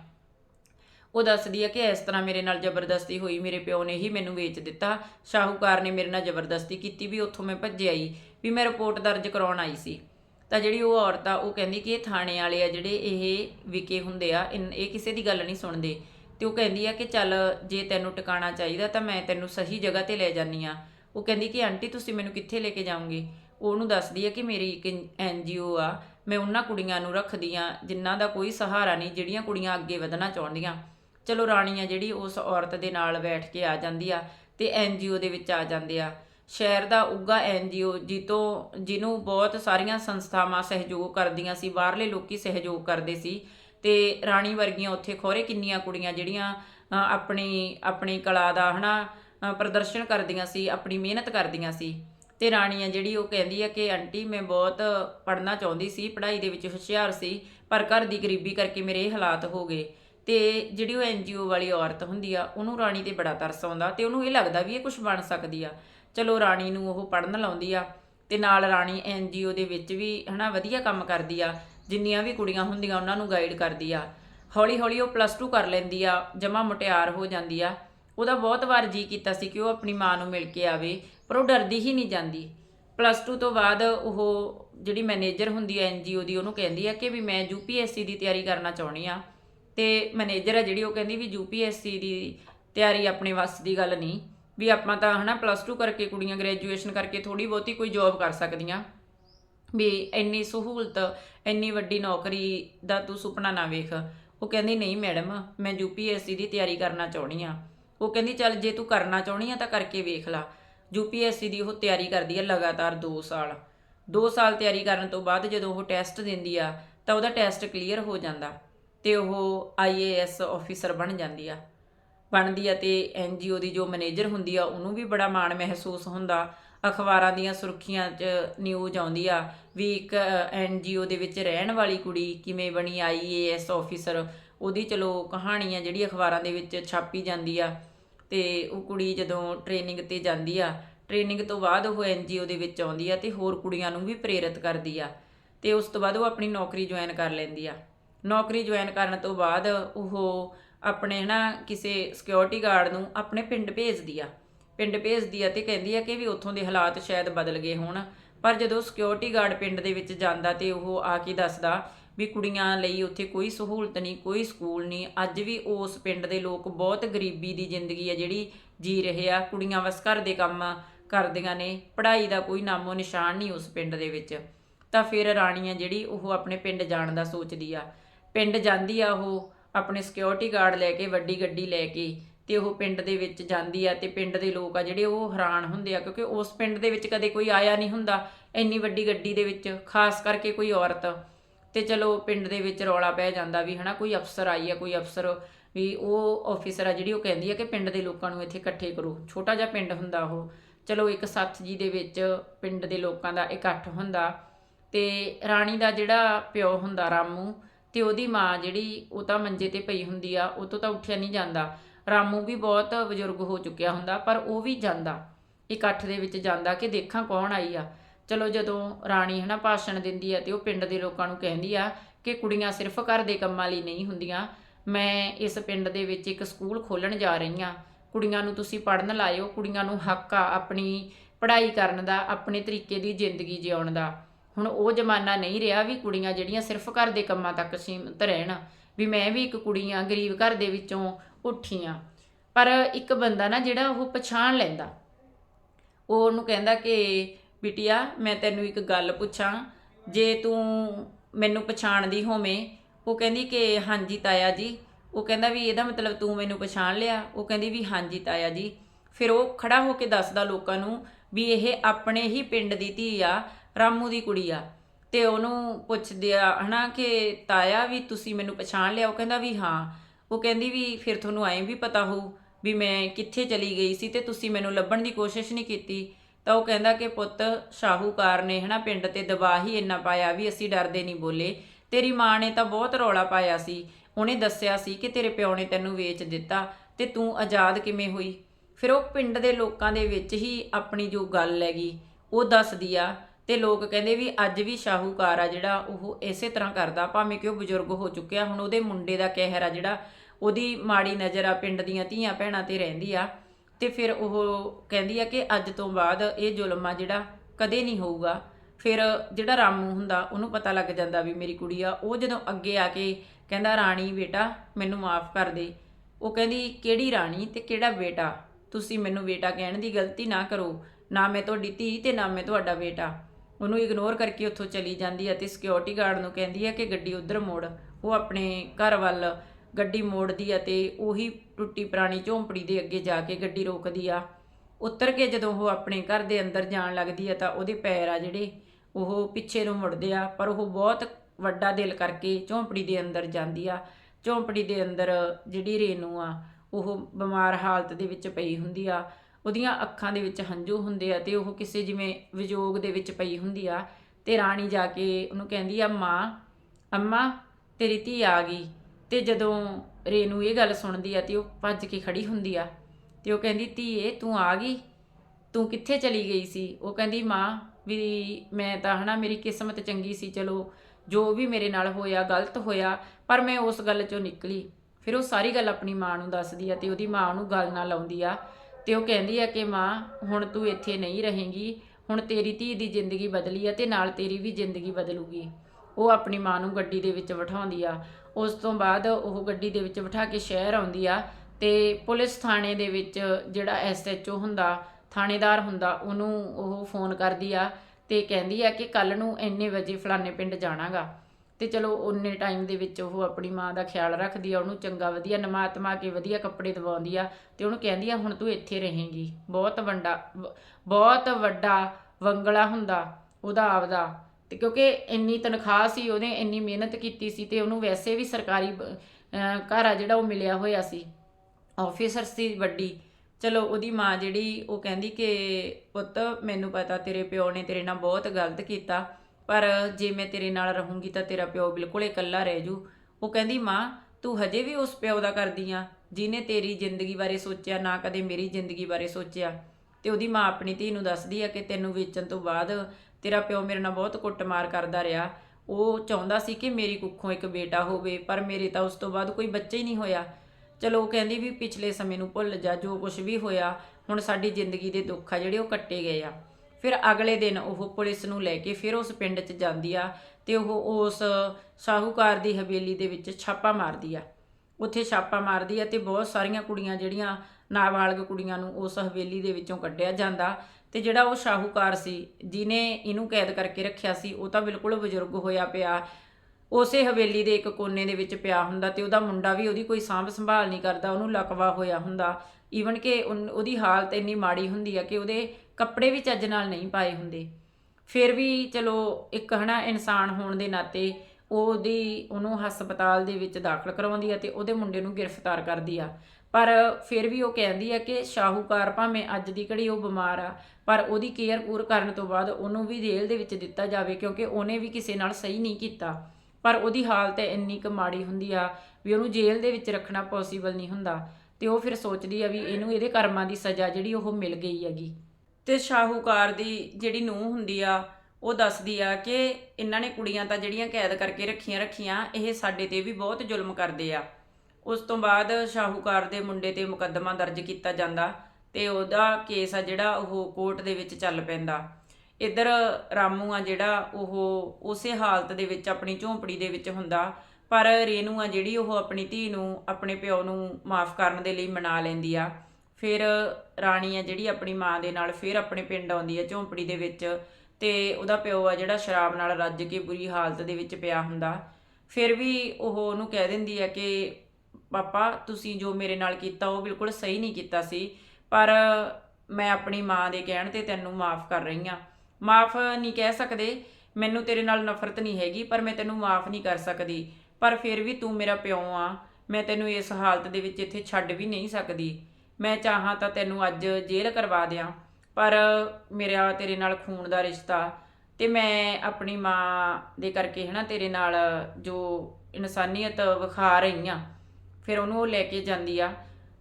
ਉਹ ਦੱਸਦੀ ਆ ਕਿ ਇਸ ਤਰ੍ਹਾਂ ਮੇਰੇ ਨਾਲ ਜ਼ਬਰਦਸਤੀ ਹੋਈ, ਮੇਰੇ ਪਿਓ ਨੇ ਹੀ ਮੈਨੂੰ ਵੇਚ ਦਿੱਤਾ। ਸ਼ਾਹੂਕਾਰ ਨੇ ਮੇਰੇ ਨਾਲ ਜ਼ਬਰਦਸਤੀ ਕੀਤੀ ਵੀ ਉੱਥੋਂ ਮੈਂ ਭੱਜ ਆਈ, ਵੀ ਮੈਂ ਰਿਪੋਰਟ ਦਰਜ ਕਰਾਉਣ ਆਈ ਸੀ। ਤਾਂ ਜਿਹੜੀ ਉਹ ਔਰਤ ਆ, ਉਹ ਕਹਿੰਦੀ ਕਿ ਇਹ ਥਾਣੇ ਵਾਲੇ ਆ ਜਿਹੜੇ ਇਹ ਵਿਕੇ ਹੁੰਦੇ ਆ, ਇਨ- ਇਹ ਕਿਸੇ ਦੀ ਗੱਲ ਨਹੀਂ ਸੁਣਦੇ। ਤੇ ਉਹ ਕਹਿੰਦੀ ਆ ਕਿ ਚੱਲ, ਜੇ ਤੈਨੂੰ ਟਿਕਾਣਾ ਚਾਹੀਦਾ ਤਾਂ ਮੈਂ ਤੈਨੂੰ ਸਹੀ ਜਗ੍ਹਾ ਤੇ ਲੈ ਜਾਨੀ ਆ। ਉਹ ਕਹਿੰਦੀ ਕਿ ਆਂਟੀ, ਤੁਸੀਂ ਮੈਨੂੰ ਕਿੱਥੇ ਲੈ ਕੇ ਜਾਓਗੇ? ਉਹਨੂੰ ਦੱਸਦੀ ਆ ਕਿ ਮੇਰੀ ਇੱਕ ਐਨਜੀਓ ਆ, ਮੈਂ ਉਹਨਾਂ ਕੁੜੀਆਂ ਨੂੰ ਰੱਖਦੀ ਆ, ਜਿਨ੍ਹਾਂ ਦਾ ਕੋਈ ਸਹਾਰਾ ਨਹੀਂ, ਜਿਹੜੀਆਂ ਕੁੜੀਆਂ ਅੱਗੇ ਵਧਣਾ ਚਾਹੁੰਦੀਆਂ। ਚਲੋ ਰਾਣੀ ਆ ਜਿਹੜੀ ਉਸ ਔਰਤ ਦੇ ਨਾਲ ਬੈਠ ਕੇ ਆ ਜਾਂਦੀ ਆ ਤੇ ਐਨਜੀਓ ਦੇ ਵਿੱਚ ਆ ਜਾਂਦੇ ਆ। ਸ਼ਹਿਰ ਦਾ ਉੱਗਾ ਐਨਜੀਓ ਜਿੱਤੋਂ ਜਿਹਨੂੰ ਬਹੁਤ ਸਾਰੀਆਂ ਸੰਸਥਾਵਾਂ ਸਹਿਯੋਗ ਕਰਦੀਆਂ ਸੀ ਬਾਹਰਲੇ ਲੋਕੀ ਸਹਿਯੋਗ ਕਰਦੇ ਸੀ ਤੇ ਰਾਣੀ ਵਰਗੀਆਂ ਉੱਥੇ ਖੋਰੇ ਕਿੰਨੀਆਂ ਕੁੜੀਆਂ ਜਿਹੜੀਆਂ ਆਪਣੀ ਆਪਣੀ ਕਲਾ ਦਾ ਹਨਾ ਅ, ਪ੍ਰਦਰਸ਼ਨ ਕਰਦੀਆਂ ਸੀ ਆਪਣੀ ਮਿਹਨਤ ਕਰਦੀਆਂ ਸੀ। ਤੇ ਰਾਣੀ ਆ ਜਿਹੜੀ ਉਹ ਕਹਿੰਦੀ ਆ ਕਿ ਆਂਟੀ ਮੈਂ ਬਹੁਤ ਪੜ੍ਹਨਾ ਚਾਹੁੰਦੀ ਸੀ ਪੜ੍ਹਾਈ ਦੇ ਵਿੱਚ ਹੁਸ਼ਿਆਰ ਸੀ ਪਰ ਘਰ ਦੀ ਗਰੀਬੀ ਕਰਕੇ ਮੇਰੇ ਇਹ ਹਾਲਾਤ ਹੋ ਗਏ। ਤੇ ਜਿਹੜੀ ਉਹ ਐਨਜੀਓ ਵਾਲੀ ਔਰਤ ਹੁੰਦੀ ਆ, ਉਹਨੂੰ ਰਾਣੀ ਤੇ ਬੜਾ ਤਰਸ ਆਉਂਦਾ ਤੇ ਉਹਨੂੰ ਇਹ ਲੱਗਦਾ ਵੀ ਇਹ ਕੁਝ ਬਣ ਸਕਦੀ ਆ। ਚਲੋ ਰਾਣੀ ਨੂੰ ਉਹ ਪੜਨ ਲਾਉਂਦੀ ਆ ਤੇ ਨਾਲ ਰਾਣੀ ਐਨਜੀਓ ਦੇ ਵਿੱਚ ਵੀ ਹਨਾ ਵਧੀਆ ਕੰਮ ਕਰਦੀ ਆ, ਜਿੰਨੀਆਂ ਵੀ ਕੁੜੀਆਂ ਹੁੰਦੀਆਂ ਉਹਨਾਂ ਨੂੰ ਗਾਈਡ ਕਰਦੀ ਆ। ਹੌਲੀ ਹੌਲੀ ਉਹ ਪਲੱਸ 2 ਕਰ ਲੈਂਦੀ ਆ, ਜਮਾ ਮੁਟਿਆਰ ਹੋ ਜਾਂਦੀ ਆ। ਉਹਦਾ ਬਹੁਤ ਵਾਰ ਜੀ ਕੀਤਾ ਸੀ ਕਿ ਉਹ ਆਪਣੀ ਮਾਂ ਨੂੰ ਮਿਲ ਕੇ ਆਵੇ, ਪਰ ਉਹ ਡਰਦੀ ਹੀ ਨਹੀਂ ਜਾਂਦੀ। ਪਲੱਸ 2 ਤੋਂ ਬਾਅਦ ਉਹ ਜਿਹੜੀ ਮੈਨੇਜਰ ਹੁੰਦੀ ਹੈ ਐਨਜੀਓ ਦੀ, ਉਹਨੂੰ ਕਹਿੰਦੀ ਆ ਕਿ ਵੀ ਮੈਂ ਯੂਪੀਐਸਸੀ ਦੀ ਤਿਆਰੀ ਕਰਨਾ ਚਾਹੁੰਦੀ ਆ। ਤੇ ਮੈਨੇਜਰ ਆ ਜਿਹੜੀ, ਉਹ ਕਹਿੰਦੀ ਵੀ ਯੂਪੀਐਸਸੀ ਦੀ ਤਿਆਰੀ ਆਪਣੇ ਵੱਸ ਦੀ ਗੱਲ ਨਹੀਂ, ਵੀ ਆਪਾਂ ਤਾਂ ਹਨਾ ਪਲੱਸ 2 ਕਰਕੇ ਕੁੜੀਆਂ ਗ੍ਰੈਜੂਏਸ਼ਨ ਕਰਕੇ ਥੋੜੀ ਬਹੁਤੀ ਕੋਈ ਜੌਬ ਕਰ ਸਕਦੀਆਂ। ਵੀ ਇੰਨੀ ਸਹੂਲਤ, ਇੰਨੀ ਵੱਡੀ ਨੌਕਰੀ ਦਾ ਤੂੰ ਸੁਪਨਾ ਨਾ ਵੇਖ। ਉਹ ਕਹਿੰਦੀ, ਨਹੀਂ ਮੈਡਮ ਮੈਂ ਯੂਪੀਐਸਸੀ ਦੀ ਤਿਆਰੀ ਕਰਨਾ ਚਾਹੁੰਦੀ ਆ ਉਹ ਕਹਿੰਦੀ, ਚੱਲ ਜੇ ਤੂੰ ਕਰਨਾ ਚਾਹੁੰਦੀ ਆ ਤਾਂ ਕਰਕੇ ਵੇਖ ਲਾ। ਯੂਪੀਐਸਸੀ ਦੀ ਉਹ ਤਿਆਰੀ ਕਰਦੀ ਆ ਲਗਾਤਾਰ 2 ਸਾਲ। 2 ਸਾਲ ਤਿਆਰੀ ਕਰਨ ਤੋਂ ਬਾਅਦ ਜਦੋਂ ਉਹ ਟੈਸਟ ਦਿੰਦੀ ਆ, ਤਾਂ ਉਹਦਾ ਟੈਸਟ ਕਲੀਅਰ ਹੋ ਜਾਂਦਾ। ਤੇ ਉਹ ਆਈਏਐਸ ਆਫੀਸਰ ਬਣ ਜਾਂਦੀ ਆ। ਬਣਦੀ ਆ ਤੇ ਐਨਜੀਓ ਦੀ ਜੋ ਮੈਨੇਜਰ ਹੁੰਦੀ ਆ, ਉਹਨੂੰ ਵੀ ਬੜਾ ਮਾਣ ਮਹਿਸੂਸ ਹੁੰਦਾ। ਅਖਬਾਰਾਂ ਦੀਆਂ ਸੁਰਖੀਆਂ 'ਚ ਨਿਊਜ਼ ਆਉਂਦੀ ਆ ਵੀ ਇੱਕ ਐਨਜੀਓ ਦੇ ਵਿੱਚ ਰਹਿਣ ਵਾਲੀ ਕੁੜੀ ਕਿਵੇਂ ਬਣੀ ਆਈਏਐਸ ਆਫੀਸਰ ਉਹਦੀ ਚਲੋ ਕਹਾਣੀ ਆ ਜਿਹੜੀ ਅਖਬਾਰਾਂ ਦੇ ਵਿੱਚ ਛਾਪੀ ਜਾਂਦੀ ਆ ਤੇ ਉਹ ਕੁੜੀ ਜਦੋਂ ਟ੍ਰੇਨਿੰਗ ਤੇ ਜਾਂਦੀ ਆ ਟ੍ਰੇਨਿੰਗ ਤੋਂ ਬਾਅਦ ਉਹ ਐਨਜੀਓ ਦੇ ਵਿੱਚ ਆਉਂਦੀ ਆ ਤੇ ਹੋਰ ਕੁੜੀਆਂ ਨੂੰ ਵੀ ਪ੍ਰੇਰਿਤ ਕਰਦੀ ਆ ਤੇ ਉਸ ਤੋਂ ਬਾਅਦ ਉਹ ਆਪਣੀ ਨੌਕਰੀ ਜੁਆਇਨ ਕਰ ਲੈਂਦੀ ਆ। ਨੌਕਰੀ ਜੁਆਇਨ ਕਰਨ ਤੋਂ ਬਾਅਦ ਉਹ ਆਪਣੇ ਨਾ ਕਿਸੇ ਸਿਕਿਉਰਿਟੀ ਗਾਰਡ ਨੂੰ ਆਪਣੇ ਪਿੰਡ ਭੇਜਦੀ ਆ। ਪਿੰਡ ਭੇਜਦੀ ਆ ਤੇ ਕਹਿੰਦੀ ਆ ਕਿ ਵੀ ਉੱਥੋਂ ਦੇ ਹਾਲਾਤ ਸ਼ਾਇਦ ਬਦਲ ਗਏ ਹੋਣ। ਪਰ ਜਦੋਂ ਸਿਕਿਉਰਿਟੀ ਗਾਰਡ ਪਿੰਡ ਦੇ ਵਿੱਚ ਜਾਂਦਾ ਤੇ ਉਹ ਆ ਕੇ ਦੱਸਦਾ ਵੀ ਕੁੜੀਆਂ ਲਈ ਉੱਥੇ ਕੋਈ ਸਹੂਲਤ ਨਹੀਂ, ਕੋਈ ਸਕੂਲ ਨਹੀਂ, ਅੱਜ ਵੀ ਉਸ ਪਿੰਡ ਦੇ ਲੋਕ ਬਹੁਤ ਗਰੀਬੀ ਦੀ ਜ਼ਿੰਦਗੀ ਆ ਜਿਹੜੀ ਜੀ ਰਹੇ ਆ। ਕੁੜੀਆਂ ਬਸ ਘਰ ਦੇ ਕੰਮ ਕਰਦੀਆਂ ਨੇ, ਪੜ੍ਹਾਈ ਦਾ ਕੋਈ ਨਾਮੋ ਨਿਸ਼ਾਨ ਨਹੀਂ ਉਸ ਪਿੰਡ ਦੇ ਵਿੱਚ। ਤਾਂ ਫਿਰ ਰਾਣੀ ਆ ਜਿਹੜੀ ਉਹ ਆਪਣੇ ਪਿੰਡ ਜਾਣ ਦਾ ਸੋਚਦੀ ਆ। ਪਿੰਡ ਜਾਂਦੀ ਆ ਉਹ, ਆਪਣੇ ਸਿਕਿਉਰਿਟੀ ਗਾਰਡ ਲੈ ਕੇ, ਵੱਡੀ ਗੱਡੀ ਲੈ ਕੇ, ਤੇ ਉਹ ਪਿੰਡ ਦੇ ਵਿੱਚ ਜਾਂਦੀ ਆ, ਤੇ ਪਿੰਡ ਦੇ ਲੋਕ ਆ ਜਿਹੜੇ ਉਹ ਹੈਰਾਨ ਹੁੰਦੇ ਆ, ਕਿਉਂਕਿ ਉਸ ਪਿੰਡ ਦੇ ਵਿੱਚ ਕਦੇ ਕੋਈ ਆਇਆ ਨਹੀਂ ਹੁੰਦਾ, ਇੰਨੀ ਵੱਡੀ ਗੱਡੀ ਦੇ ਵਿੱਚ, ਖਾਸ ਕਰਕੇ ਕੋਈ ਔਰਤ। ਤੇ ਚਲੋ ਪਿੰਡ ਦੇ ਵਿੱਚ ਰੌਲਾ ਪੈ ਜਾਂਦਾ ਵੀ ਹਨਾ, ਕੋਈ ਅਫਸਰ ਆਈ ਆ, ਕੋਈ ਅਫਸਰ ਵੀ ਉਹ ਆਫੀਸਰ ਆ ਜਿਹੜੀ ਉਹ ਕਹਿੰਦੀ ਆ ਕਿ ਪਿੰਡ ਦੇ ਲੋਕਾਂ ਨੂੰ ਇੱਥੇ ਇਕੱਠੇ ਕਰੋ। ਛੋਟਾ ਜਿਹਾ ਪਿੰਡ ਹੁੰਦਾ ਉਹ। ਚਲੋ ਇੱਕ ਸੱਥ ਜੀ ਦੇ ਵਿੱਚ ਪਿੰਡ ਦੇ ਲੋਕਾਂ ਦਾ ਇਕੱਠ ਹੁੰਦਾ, ਤੇ ਰਾਣੀ ਦਾ ਜਿਹੜਾ ਪਿਓ ਹੁੰਦਾ ਰਾਮੂ ਤੇ ਉਹਦੀ ਮਾਂ ਜਿਹੜੀ ਉਹ ਤਾਂ ਮੰਜੇ ਤੇ ਪਈ ਹੁੰਦੀ ਆ, ਉਹ ਤੋਂ ਤਾਂ ਉੱਠਿਆ ਨਹੀਂ ਜਾਂਦਾ। ਰਾਮੂ ਵੀ ਬਹੁਤ ਬਜ਼ੁਰਗ ਹੋ ਚੁੱਕਿਆ ਹੁੰਦਾ, ਪਰ ਉਹ ਵੀ ਜਾਂਦਾ। ਇਕੱਠ ਦੇ ਵਿੱਚ ਜਾਂਦਾ ਕਿ ਦੇਖਾਂ ਕੌਣ ਆਈ ਆ। ਚਲੋ ਜਦੋਂ ਰਾਣੀ ਹਨਾ ਭਾਸ਼ਣ ਦਿੰਦੀ ਆ ਤੇ ਉਹ ਪਿੰਡ ਦੇ ਲੋਕਾਂ ਨੂੰ ਕਹਿੰਦੀ ਆ ਕਿ ਕੁੜੀਆਂ ਸਿਰਫ ਘਰ ਦੇ ਕੰਮਾਂ ਲਈ ਨਹੀਂ ਹੁੰਦੀਆਂ। ਮੈਂ ਇਸ ਪਿੰਡ ਦੇ ਵਿੱਚ ਇੱਕ ਸਕੂਲ ਖੋਲਣ ਜਾ ਰਹੀ ਆ। ਕੁੜੀਆਂ ਨੂੰ ਤੁਸੀਂ ਪੜ੍ਹਨ ਲਾਇਓ, ਕੁੜੀਆਂ ਨੂੰ ਹੱਕ ਆ ਆਪਣੀ ਪੜ੍ਹਾਈ ਕਰਨ ਦਾ, ਆਪਣੇ ਤਰੀਕੇ ਦੀ ਜ਼ਿੰਦਗੀ ਜਿਉਣ ਦਾ। ਹੁਣ ਉਹ ਜ਼ਮਾਨਾ ਨਹੀਂ ਰਿਹਾ ਵੀ ਕੁੜੀਆਂ ਜਿਹੜੀਆਂ ਸਿਰਫ ਘਰ ਦੇ ਕੰਮਾਂ ਤੱਕ ਸੀਮਤ ਰਹਿਣ, ਵੀ ਮੈਂ ਵੀ ਇੱਕ ਕੁੜੀ ਆ, ਗਰੀਬ ਘਰ ਦੇ ਵਿੱਚੋਂ ਉੱਠੀ ਆ। ਪਰ ਇੱਕ ਬੰਦਾ ਨਾ ਜਿਹੜਾ ਉਹ ਪਛਾਣ ਲੈਂਦਾ। ਉਹ ਉਹਨੂੰ ਕਹਿੰਦਾ ਕਿ, ਬਿਟਿਆ, ਮੈਂ ਤੈਨੂੰ ਇੱਕ ਗੱਲ ਪੁੱਛਾਂ। ਜੇ ਤੂੰ ਮੈਨੂੰ ਪਛਾਣਦੀ ਹੋਵੇਂ, ਉਹ ਕਹਿੰਦੀ ਕਿ ਹਾਂਜੀ ਤਾਇਆ ਜੀ। ਉਹ ਕਹਿੰਦਾ ਵੀ ਇਹਦਾ ਮਤਲਬ ਤੂੰ ਮੈਨੂੰ ਪਛਾਣ ਲਿਆ। ਉਹ ਕਹਿੰਦੀ ਵੀ ਹਾਂਜੀ ਤਾਇਆ ਜੀ। ਫਿਰ ਉਹ ਖੜਾ ਹੋ ਕੇ ਦੱਸਦਾ ਲੋਕਾਂ ਨੂੰ ਵੀ ਇਹ ਆਪਣੇ ਹੀ ਪਿੰਡ ਦੀ ਧੀ ਆ। ਰਾਮੂ ਦੀ ਕੁੜੀ ਆ। ਤੇ ਉਹਨੂੰ ਪੁੱਛਦੇ ਆ, ਹਨਾ ਕਿ ਤਾਇਆ ਵੀ ਤੁਸੀਂ ਮੈਨੂੰ ਪਛਾਣ ਲਿਆ? ਉਹ ਕਹਿੰਦਾ ਵੀ ਹਾਂ। ਉਹ ਕਹਿੰਦੀ ਵੀ ਫਿਰ ਤੁਹਾਨੂੰ ਐਂ ਵੀ ਪਤਾ ਹੋਊ ਵੀ ਮੈਂ ਕਿੱਥੇ ਚਲੀ ਗਈ ਸੀ ਤੇ ਤੁਸੀਂ ਮੈਨੂੰ ਲੱਭਣ ਦੀ ਕੋਸ਼ਿਸ਼ ਨਹੀਂ ਕੀਤੀ। ਤਾਂ ਉਹ ਕਹਿੰਦਾ ਕਿ ਪੁੱਤ, ਸ਼ਾਹੂਕਾਰ ਨੇ ਹਨਾ ਪਿੰਡ ਤੇ ਦਬਾਅ ਹੀ ਇੰਨਾ ਪਾਇਆ ਵੀ ਅਸੀਂ ਡਰਦੇ ਨਹੀਂ ਬੋਲੇ। ਤੇਰੀ ਮਾਂ ਨੇ ਤਾਂ ਬਹੁਤ ਰੌਲਾ ਪਾਇਆ ਸੀ। ਉਹਨੇ ਦੱਸਿਆ ਸੀ ਕਿ ਤੇਰੇ ਪਿਓ ਨੇ ਤੈਨੂੰ ਵੇਚ ਦਿੱਤਾ ਤੇ ਤੂੰ ਆਜ਼ਾਦ ਕਿਵੇਂ ਹੋਈ? ਫਿਰ ਉਹ ਪਿੰਡ ਦੇ ਲੋਕਾਂ ਦੇ ਵਿੱਚ ਹੀ ਆਪਣੀ ਜੋ ਗੱਲ ਹੈਗੀ, ਉਹ ਦੱਸਦੀ ਆ ਤੇ ਲੋਕ ਕਹਿੰਦੇ ਵੀ ਅੱਜ ਵੀ ਸ਼ਾਹੂਕਾਰ ਆ ਜਿਹੜਾ ਉਹ ਇਸੇ ਤਰ੍ਹਾਂ ਕਰਦਾ, ਭਾਵੇਂ ਕਿ ਉਹ ਬਜ਼ੁਰਗ ਹੋ ਚੁੱਕਿਆ, ਹੁਣ ਉਹਦੇ ਮੁੰਡੇ ਦਾ ਕਹਿਰ ਆ ਜਿਹੜਾ, ਉਹਦੀ ਮਾੜੀ ਨਜ਼ਰ ਆ, ਪਿੰਡ ਦੀਆਂ ਧੀਆਂ ਭੈਣਾਂ ਤੇ ਰਹਿੰਦੀ ਆ, ਤੇ ਫਿਰ ਉਹ ਕਹਿੰਦੀ ਆ ਕਿ ਅੱਜ ਤੋਂ ਬਾਅਦ ਇਹ ਜ਼ੁਲਮ ਆ ਜਿਹੜਾ ਕਦੇ ਨਹੀਂ ਹੋਊਗਾ। ਫਿਰ ਜਿਹੜਾ ਰਾਮੂ ਹੁੰਦਾ, ਉਹਨੂੰ ਪਤਾ ਲੱਗ ਜਾਂਦਾ ਵੀ ਮੇਰੀ ਕੁੜੀ ਆ, ਉਹ ਜਦੋਂ ਅੱਗੇ ਆ ਕੇ ਕਹਿੰਦਾ, ਰਾਣੀ ਬੇਟਾ, ਮੈਨੂੰ ਮਾਫ ਕਰ ਦੇ। ਉਹ ਕਹਿੰਦੀ, ਕਿਹੜੀ ਰਾਣੀ ਤੇ ਕਿਹੜਾ ਬੇਟਾ? ਤੁਸੀਂ ਮੈਨੂੰ ਬੇਟਾ ਕਹਿਣ ਦੀ ਗਲਤੀ ਨਾ ਕਰੋ, ਨਾ ਮੈਂ ਤੁਹਾਡੀ ਧੀ ਤੇ ਨਾ ਮੈਂ ਤੁਹਾਡਾ ਬੇਟਾ। ਉਹਨੂੰ ਇਗਨੋਰ ਕਰਕੇ ਉੱਥੋਂ ਚਲੀ ਜਾਂਦੀ ਹੈ ਤੇ ਸਿਕਿਉਰਿਟੀ ਗਾਰਡ ਨੂੰ ਕਹਿੰਦੀ ਹੈ ਕਿ ਗੱਡੀ ਉਧਰ ਮੋੜ। ਉਹ ਆਪਣੇ ਘਰ ਵੱਲ ਗੱਡੀ ਮੋੜਦੀ ਆ ਤੇ ਉਹੀ ਟੁੱਟੀ ਪੁਰਾਣੀ ਝੌਂਪੜੀ ਦੇ ਅੱਗੇ ਜਾ ਕੇ ਗੱਡੀ ਰੋਕਦੀ ਆ। ਉਤਰ ਕੇ ਜਦੋਂ ਉਹ ਆਪਣੇ ਘਰ ਦੇ ਅੰਦਰ ਜਾਣ ਲੱਗਦੀ ਆ ਤਾਂ ਉਹਦੇ ਪੈਰ ਆ ਜਿਹੜੇ, ਉਹ ਪਿੱਛੇ ਨੂੰ ਮੁੜਦੇ ਆ, ਪਰ ਉਹ ਬਹੁਤ ਵੱਡਾ ਦਿਲ ਕਰਕੇ ਝੌਂਪੜੀ ਦੇ ਅੰਦਰ ਜਾਂਦੀ ਆ। ਝੌਂਪੜੀ ਦੇ ਅੰਦਰ ਜਿਹੜੀ ਰੇਨੂ ਆ, ਉਹ ਬਿਮਾਰ ਹਾਲਤ ਦੇ ਵਿੱਚ ਪਈ ਹੁੰਦੀ ਆ। ਉਹਦੀਆਂ ਅੱਖਾਂ ਦੇ ਵਿੱਚ ਹੰਝੂ ਹੁੰਦੇ ਆ ਤੇ ਉਹ ਕਿਸੇ ਜਿਵੇਂ ਵਿਜੋਗ ਦੇ ਵਿੱਚ ਪਈ ਹੁੰਦੀ ਆ ਤੇ ਰਾਣੀ ਜਾ ਕੇ ਉਹਨੂੰ ਕਹਿੰਦੀ ਆ, ਮਾਂ, ਅੰਮਾ, ਤੇਰੀ ਧੀ ਆ ਗਈ। ਤੇ ਜਦੋਂ ਰੇਨੂ ਇਹ ਗੱਲ ਸੁਣਦੀ ਆ ਤੇ ਉਹ ਭੱਜ ਕੇ ਖੜੀ ਹੁੰਦੀ ਆ ਤੇ ਉਹ ਕਹਿੰਦੀ ਧੀਏ ਤੂੰ ਆ ਗਈ? ਤੂੰ ਕਿੱਥੇ ਚਲੀ ਗਈ ਸੀ? ਉਹ ਕਹਿੰਦੀ, ਮਾਂ, ਵੀ ਮੈਂ ਤਾਂ ਹਨਾ, ਮੇਰੀ ਕਿਸਮਤ ਚੰਗੀ ਸੀ, ਚਲੋ, ਜੋ ਵੀ ਮੇਰੇ ਨਾਲ ਹੋਇਆ, ਗਲਤ ਹੋਇਆ, ਪਰ ਮੈਂ ਉਸ ਗੱਲ ਚੋਂ ਨਿਕਲੀ। ਫਿਰ ਉਹ ਸਾਰੀ ਗੱਲ ਆਪਣੀ ਮਾਂ ਨੂੰ ਦੱਸਦੀ ਆ ਤੇ ਉਹਦੀ ਮਾਂ ਉਹਨੂੰ ਗੱਲ ਨਾਲ ਲਾਉਂਦੀ ਆ ਤੇ ਉਹ ਕਹਿੰਦੀ ਆ ਕਿ ਮਾਂ, ਹੁਣ ਤੂੰ ਇੱਥੇ ਨਹੀਂ ਰਹੇਂਗੀ, ਹੁਣ ਤੇਰੀ ਧੀ ਦੀ ਜ਼ਿੰਦਗੀ ਬਦਲੀ ਆ ਤੇ ਨਾਲ ਤੇਰੀ ਵੀ ਜ਼ਿੰਦਗੀ ਬਦਲੂਗੀ। ਉਹ ਆਪਣੀ ਮਾਂ ਨੂੰ ਗੱਡੀ ਦੇ ਵਿੱਚ ਬਿਠਾਉਂਦੀ ਆ। ਉਸ ਤੋਂ ਬਾਅਦ ਉਹ ਗੱਡੀ ਦੇ ਵਿੱਚ ਬਿਠਾ ਕੇ ਸ਼ਹਿਰ ਆਉਂਦੀ ਆ ਤੇ ਪੁਲਿਸ ਥਾਣੇ ਦੇ ਵਿੱਚ ਜਿਹੜਾ ਐਸਐਚਓ ਹੁੰਦਾ, ਥਾਣੇਦਾਰ ਹੁੰਦਾ, ਉਹਨੂੰ ਉਹ ਫੋਨ ਕਰਦੀ ਆ ਤੇ ਕਹਿੰਦੀ ਆ ਕਿ ਕੱਲ ਨੂੰ ਇੰਨੇ ਵਜੇ ਫਲਾਣੇ ਪਿੰਡ ਜਾਣਾਗਾ। ਤੇ ਚਲੋ ਉਹਨੇ ਟਾਈਮ ਦੇ ਵਿੱਚ ਉਹ ਆਪਣੀ ਮਾਂ ਦਾ ਖਿਆਲ ਰੱਖਦੀ ਆ, ਉਹਨੂੰ ਚੰਗਾ ਵਧੀਆ ਨਮਾਤਮਾ ਕੇ ਵਧੀਆ ਕੱਪੜੇ ਦਵਾਉਂਦੀ ਆ ਤੇ ਉਹਨੂੰ ਕਹਿੰਦੀ ਆ, ਹੁਣ ਤੂੰ ਇੱਥੇ ਰਹੇਂਗੀ। ਬਹੁਤ ਵੰਡਾ ਬਹੁਤ ਵੱਡਾ ਵੰਗਲਾ ਹੁੰਦਾ ਉਹਦਾ ਆਪਦਾ। ਤੇ ਕਿਉਂਕਿ ਇੰਨੀ ਤਨਖਾਹ ਸੀ, ਉਹਨੇ ਇੰਨੀ ਮਿਹਨਤ ਕੀਤੀ ਸੀ ਤੇ ਉਹਨੂੰ ਵੈਸੇ ਵੀ ਸਰਕਾਰੀ ਘਰ ਆ ਜਿਹੜਾ ਉਹ ਮਿਲਿਆ ਹੋਇਆ ਸੀ। ਆਫੀਸਰ ਸੀ ਵੱਡੀ। ਚਲੋ ਉਹਦੀ ਮਾਂ ਜਿਹੜੀ ਉਹ ਕਹਿੰਦੀ ਕਿ, ਪੁੱਤ, ਮੈਨੂੰ ਪਤਾ ਤੇਰੇ ਪਿਓ ਨੇ ਤੇਰੇ ਨਾਲ ਬਹੁਤ ਗਲਤ ਕੀਤਾ। ਪਰ ਜੇ ਮੈਂ ਤੇਰੇ ਨਾਲ ਰਹੂੰਗੀ ਤਾਂ ਤੇਰਾ ਪਿਓ ਬਿਲਕੁਲ ਇਕੱਲਾ ਰਹਿ ਜੂ। ਉਹ ਕਹਿੰਦੀ, ਮਾਂ, ਤੂੰ ਹਜੇ ਵੀ ਉਸ ਪਿਓ ਦਾ ਕਰਦੀ ਆ, ਜਿਹਨੇ ਤੇਰੀ ਜ਼ਿੰਦਗੀ ਬਾਰੇ ਸੋਚਿਆ, ਨਾ ਕਦੇ ਮੇਰੀ ਜ਼ਿੰਦਗੀ ਬਾਰੇ ਸੋਚਿਆ। ਤੇ ਉਹਦੀ ਮਾਂ ਆਪਣੀ ਧੀ ਨੂੰ ਦੱਸਦੀ ਆ ਕਿ ਤੈਨੂੰ ਵੇਚਣ ਤੋਂ ਬਾਅਦ ਤੇਰਾ ਪਿਓ ਮੇਰੇ ਨਾਲ ਬਹੁਤ ਕੁੱਟਮਾਰ ਕਰਦਾ ਰਿਹਾ। ਉਹ ਚਾਹੁੰਦਾ ਸੀ ਕਿ ਮੇਰੀ ਕੁੱਖੋਂ ਇੱਕ ਬੇਟਾ ਹੋਵੇ, ਪਰ ਮੇਰੇ ਤਾਂ ਉਸ ਤੋਂ ਬਾਅਦ ਕੋਈ ਬੱਚਾ ਹੀ ਨਹੀਂ ਹੋਇਆ। ਚਲੋ, ਉਹ ਕਹਿੰਦੀ ਵੀ ਪਿਛਲੇ ਸਮੇਂ ਨੂੰ ਭੁੱਲ ਜਾ, ਜੋ ਕੁਝ ਵੀ ਹੋਇਆ, ਹੁਣ ਸਾਡੀ ਜ਼ਿੰਦਗੀ ਦੇ ਦੁੱਖ ਆ ਜਿਹੜੇ ਉਹ ਕੱਟੇ ਗਏ ਆ। ਫਿਰ ਅਗਲੇ ਦਿਨ ਉਹ ਪੁਲਿਸ ਨੂੰ ਲੈ ਕੇ ਫਿਰ ਉਸ ਪਿੰਡ 'ਚ ਜਾਂਦੀ ਆ ਤੇ ਉਹ ਉਸ ਸ਼ਾਹੂਕਾਰ ਦੀ ਹਵੇਲੀ ਦੇ ਵਿੱਚ ਛਾਪਾ ਮਾਰਦੀ ਆ। ਉੱਥੇ ਛਾਪਾ ਮਾਰਦੀ ਆ ਤੇ ਬਹੁਤ ਸਾਰੀਆਂ ਕੁੜੀਆਂ ਜਿਹੜੀਆਂ ਨਾਬਾਲਗ ਕੁੜੀਆਂ ਨੂੰ ਉਸ ਹਵੇਲੀ ਦੇ ਵਿੱਚੋਂ ਕੱਢਿਆ ਜਾਂਦਾ ਤੇ ਜਿਹੜਾ ਉਹ ਸ਼ਾਹੂਕਾਰ ਸੀ ਜਿਨੇ ਇਹਨੂੰ ਕੈਦ ਕਰਕੇ ਰੱਖਿਆ ਸੀ, ਉਹ ਤਾਂ ਬਿਲਕੁਲ ਬਜ਼ੁਰਗ ਹੋਇਆ ਪਿਆ। ਉਸੇ ਹਵੇਲੀ ਦੇ ਇੱਕ ਕੋਨੇ ਦੇ ਵਿੱਚ ਪਿਆ ਹੁੰਦਾ ਤੇ ਉਹਦਾ ਮੁੰਡਾ ਵੀ ਉਹਦੀ ਕੋਈ ਸਾਂਭ ਸੰਭਾਲ ਨਹੀਂ ਕਰਦਾ, ਉਹਨੂੰ ਲਕਵਾ ਹੋਇਆ ਹੁੰਦਾ। ਈਵਨ ਕਿ ਉਹਦੀ ਹਾਲਤ ਇੰਨੀ ਮਾੜੀ ਹੁੰਦੀ ਆ ਕਿ ਉਹਦੇ ਕੱਪੜੇ ਵੀ ਚੱਜ ਨਾਲ ਨਹੀਂ ਪਾਏ ਹੁੰਦੇ। ਫਿਰ ਵੀ ਚਲੋ ਇੱਕ ਹਨਾ ਇਨਸਾਨ ਹੋਣ ਦੇ ਨਾਤੇ ਉਹਦੀ, ਉਹਨੂੰ ਹਸਪਤਾਲ ਦੇ ਵਿੱਚ ਦਾਖਲ ਕਰਵਾਉਂਦੀ ਆ ਤੇ ਉਹਦੇ ਮੁੰਡੇ ਨੂੰ ਗ੍ਰਿਫਤਾਰ ਕਰਦੀ ਆ। ਪਰ ਫਿਰ ਵੀ ਉਹ ਕਹਿੰਦੀ ਆ ਕਿ ਸ਼ਾਹੂਕਾਰ ਭਾਵੇਂ ਅੱਜ ਦੀ ਘੜੀ ਉਹ ਬਿਮਾਰ ਆ, ਪਰ ਉਹਦੀ ਕੇਅਰ ਪੂਰ ਕਰਨ ਤੋਂ ਬਾਅਦ ਉਹਨੂੰ ਵੀ ਜੇਲ੍ਹ ਦੇ ਵਿੱਚ ਦਿੱਤਾ ਜਾਵੇ ਕਿਉਂਕਿ ਉਹਨੇ ਵੀ ਕਿਸੇ ਨਾਲ ਸਹੀ ਨਹੀਂ ਕੀਤਾ। ਪਰ ਉਹਦੀ ਹਾਲਤ ਇੰਨੀ ਕੁ ਮਾੜੀ ਹੁੰਦੀ ਆ ਵੀ ਉਹਨੂੰ ਜੇਲ੍ਹ ਦੇ ਵਿੱਚ ਰੱਖਣਾ ਪੋਸੀਬਲ ਨਹੀਂ ਹੁੰਦਾ ਤੇ ਉਹ ਫਿਰ ਸੋਚਦੀ ਆ ਵੀ ਇਹਨੂੰ ਇਹਦੇ ਕਰਮਾਂ ਦੀ ਸਜ਼ਾ ਜਿਹੜੀ ਉਹ ਮਿਲ ਗਈ ਹੈਗੀ। ਤੇ ਸ਼ਾਹੂਕਾਰ ਦੀ ਜਿਹੜੀ ਨੂੰਹ ਹੁੰਦੀ ਆ, ਉਹ ਦੱਸਦੀ ਆ ਕਿ ਇਹਨਾਂ ਨੇ ਕੁੜੀਆਂ ਤਾਂ ਜਿਹੜੀਆਂ ਕੈਦ ਕਰਕੇ ਰੱਖੀਆਂ ਰੱਖੀਆਂ, ਇਹ ਸਾਡੇ ਤੇ ਵੀ ਬਹੁਤ ਜ਼ੁਲਮ ਕਰਦੇ ਆ। ਉਸ ਤੋਂ ਬਾਅਦ ਸ਼ਾਹੂਕਾਰ ਦੇ ਮੁੰਡੇ ਤੇ ਮੁਕੱਦਮਾ ਦਰਜ ਕੀਤਾ ਜਾਂਦਾ ਤੇ ਉਹਦਾ ਕੇਸ ਆ ਜਿਹੜਾ ਉਹ ਕੋਰਟ ਦੇ ਵਿੱਚ ਚੱਲ ਪੈਂਦਾ। ਇੱਧਰ ਰਾਮੂ ਆ ਜਿਹੜਾ, ਉਹ ਉਸੇ ਹਾਲਤ ਦੇ ਵਿੱਚ ਆਪਣੀ ਝੌਂਪੜੀ ਦੇ ਵਿੱਚ ਹੁੰਦਾ, ਪਰ ਰੇਨੂ ਆ ਜਿਹੜੀ, ਉਹ ਆਪਣੀ ਧੀ ਨੂੰ, ਆਪਣੇ ਪਿਓ ਨੂੰ ਮਾਫ ਕਰਨ ਦੇ ਲਈ ਮਨਾ ਲੈਂਦੀ ਆ। ਫਿਰ ਰਾਣੀ ਆ ਜਿਹੜੀ ਆਪਣੀ ਮਾਂ ਦੇ ਨਾਲ ਫਿਰ ਆਪਣੇ ਪਿੰਡ ਆਉਂਦੀ ਆ ਝੌਂਪੜੀ ਦੇ ਵਿੱਚ ਤੇ ਉਹਦਾ ਪਿਓ ਆ ਜਿਹੜਾ ਸ਼ਰਾਬ ਨਾਲ ਰੱਜ ਕੇ ਬੁਰੀ ਹਾਲਤ ਦੇ ਵਿੱਚ ਪਿਆ ਹੁੰਦਾ। ਫਿਰ ਵੀ ਉਹ ਉਹਨੂੰ ਕਹਿ ਦਿੰਦੀ ਆ ਕਿ, ਪਾਪਾ, ਤੁਸੀਂ ਜੋ ਮੇਰੇ ਨਾਲ ਕੀਤਾ ਉਹ ਬਿਲਕੁਲ ਸਹੀ ਨਹੀਂ ਕੀਤਾ ਸੀ, ਪਰ ਮੈਂ ਆਪਣੀ ਮਾਂ ਦੇ ਕਹਿਣ ਤੇ ਤੈਨੂੰ ਮਾਫ ਕਰ ਰਹੀ ਹਾਂ। ਮਾਫ ਨਹੀਂ ਕਹਿ ਸਕਦੇ, ਮੈਨੂੰ ਤੇਰੇ ਨਾਲ ਨਫ਼ਰਤ ਨਹੀਂ ਹੈਗੀ, ਪਰ ਮੈਂ ਤੈਨੂੰ ਮਾਫ ਨਹੀਂ ਕਰ ਸਕਦੀ। ਪਰ ਫਿਰ ਵੀ ਤੂੰ ਮੇਰਾ ਪਿਓ ਆ, ਮੈਂ ਤੈਨੂੰ ਇਸ ਹਾਲਤ ਦੇ ਵਿੱਚ ਇੱਥੇ ਛੱਡ ਵੀ ਨਹੀਂ ਸਕਦੀ। ਮੈਂ ਚਾਹਾਂ ਤਾਂ ਤੈਨੂੰ ਅੱਜ ਜੇਲ੍ਹ ਕਰਵਾ ਦਿਆਂ, ਪਰ ਮੇਰਾ ਤੇਰੇ ਨਾਲ ਖੂਨ ਦਾ ਰਿਸ਼ਤਾ ਤੇ ਮੈਂ ਆਪਣੀ ਮਾਂ ਦੇ ਕਰਕੇ ਹਨਾ ਤੇਰੇ ਨਾਲ ਜੋ ਇਨਸਾਨੀਅਤ ਵਿਖਾ ਰਹੀ ਆ, ਫਿਰ ਉਹਨੂੰ ਉਹ ਲੈ ਕੇ ਜਾਂਦੀ ਆ।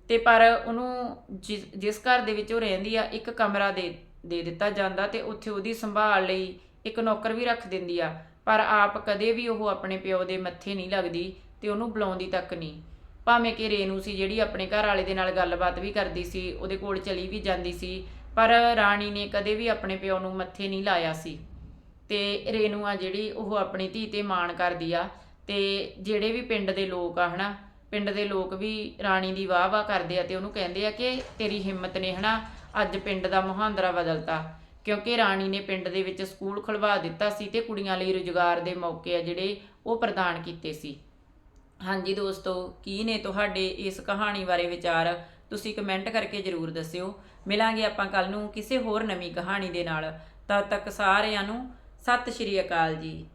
ਤੇ ਪਰ ਉਹਨੂੰ ਜਿਸ ਜਿਸ ਘਰ ਦੇ ਵਿੱਚ ਉਹ ਰਹਿੰਦੀ ਆ, ਇੱਕ ਕਮਰਾ ਦੇ ਦੇ ਦਿੱਤਾ ਜਾਂਦਾ ਤੇ ਉੱਥੇ ਉਹਦੀ ਸੰਭਾਲ ਲਈ ਇੱਕ ਨੌਕਰ ਵੀ ਰੱਖ ਦਿੰਦੀ ਆ। ਪਰ ਆਪ ਕਦੇ ਵੀ ਉਹ ਆਪਣੇ ਪਿਓ ਦੇ ਮੱਥੇ ਨਹੀਂ ਲੱਗਦੀ ਤੇ ਉਹਨੂੰ ਬੁਲਾਉਂਦੀ ਤੱਕ ਨਹੀਂ। ਭਾਵੇਂ ਕਿ ਰੇਨੂ ਸੀ ਜਿਹੜੀ ਆਪਣੇ ਘਰ ਵਾਲੇ ਦੇ ਨਾਲ ਗੱਲਬਾਤ ਵੀ ਕਰਦੀ ਸੀ, ਉਹਦੇ ਕੋਲ ਚਲੀ ਵੀ ਜਾਂਦੀ ਸੀ, ਪਰ ਰਾਣੀ ਨੇ ਕਦੇ ਵੀ ਆਪਣੇ ਪਿਓ ਨੂੰ ਮੱਥੇ ਨਹੀਂ ਲਾਇਆ ਸੀ। ਤੇ ਰੇਨੂ ਆ ਜਿਹੜੀ, ਉਹ ਆਪਣੀ ਧੀ ਤੇ ਮਾਣ ਕਰਦੀ ਆ। ਤੇ ਜਿਹੜੇ ਵੀ ਪਿੰਡ ਦੇ ਲੋਕ ਆ, ਹਨਾ, ਪਿੰਡ ਦੇ ਲੋਕ ਵੀ ਰਾਣੀ ਦੀ ਵਾਹ-ਵਾਹ ਕਰਦੇ ਆ ਤੇ ਉਹਨੂੰ ਕਹਿੰਦੇ ਆ ਕਿ ਤੇਰੀ ਹਿੰਮਤ ਨੇ, ਹਨਾ, ਅੱਜ ਪਿੰਡ ਦਾ ਮੁਹਾਂਦਰਾ ਬਦਲਤਾ। ਕਿਉਂਕਿ ਰਾਣੀ ਨੇ ਪਿੰਡ ਦੇ ਵਿੱਚ ਸਕੂਲ ਖੁਲਵਾ ਦਿੱਤਾ ਸੀ ਤੇ ਕੁੜੀਆਂ ਲਈ ਰੁਜ਼ਗਾਰ ਦੇ ਮੌਕੇ ਆ ਜਿਹੜੇ ਉਹ ਪ੍ਰਦਾਨ ਕੀਤੇ ਸੀ। ਹਾਂਜੀ ਦੋਸਤੋ, ਕੀ ਨੇ ਤੁਹਾਡੇ ਇਸ ਕਹਾਣੀ ਬਾਰੇ ਵਿਚਾਰ? ਤੁਸੀਂ ਕਮੈਂਟ ਕਰਕੇ ਜਰੂਰ ਦੱਸਿਓ। ਮਿਲਾਂਗੇ ਆਪਾਂ ਕੱਲ ਨੂੰ ਕਿਸੇ ਹੋਰ ਨਵੀਂ ਕਹਾਣੀ ਦੇ ਨਾਲ। ਤਦ ਤੱਕ ਸਾਰਿਆਂ ਨੂੰ ਸਤਿ ਸ਼੍ਰੀ ਅਕਾਲ ਜੀ।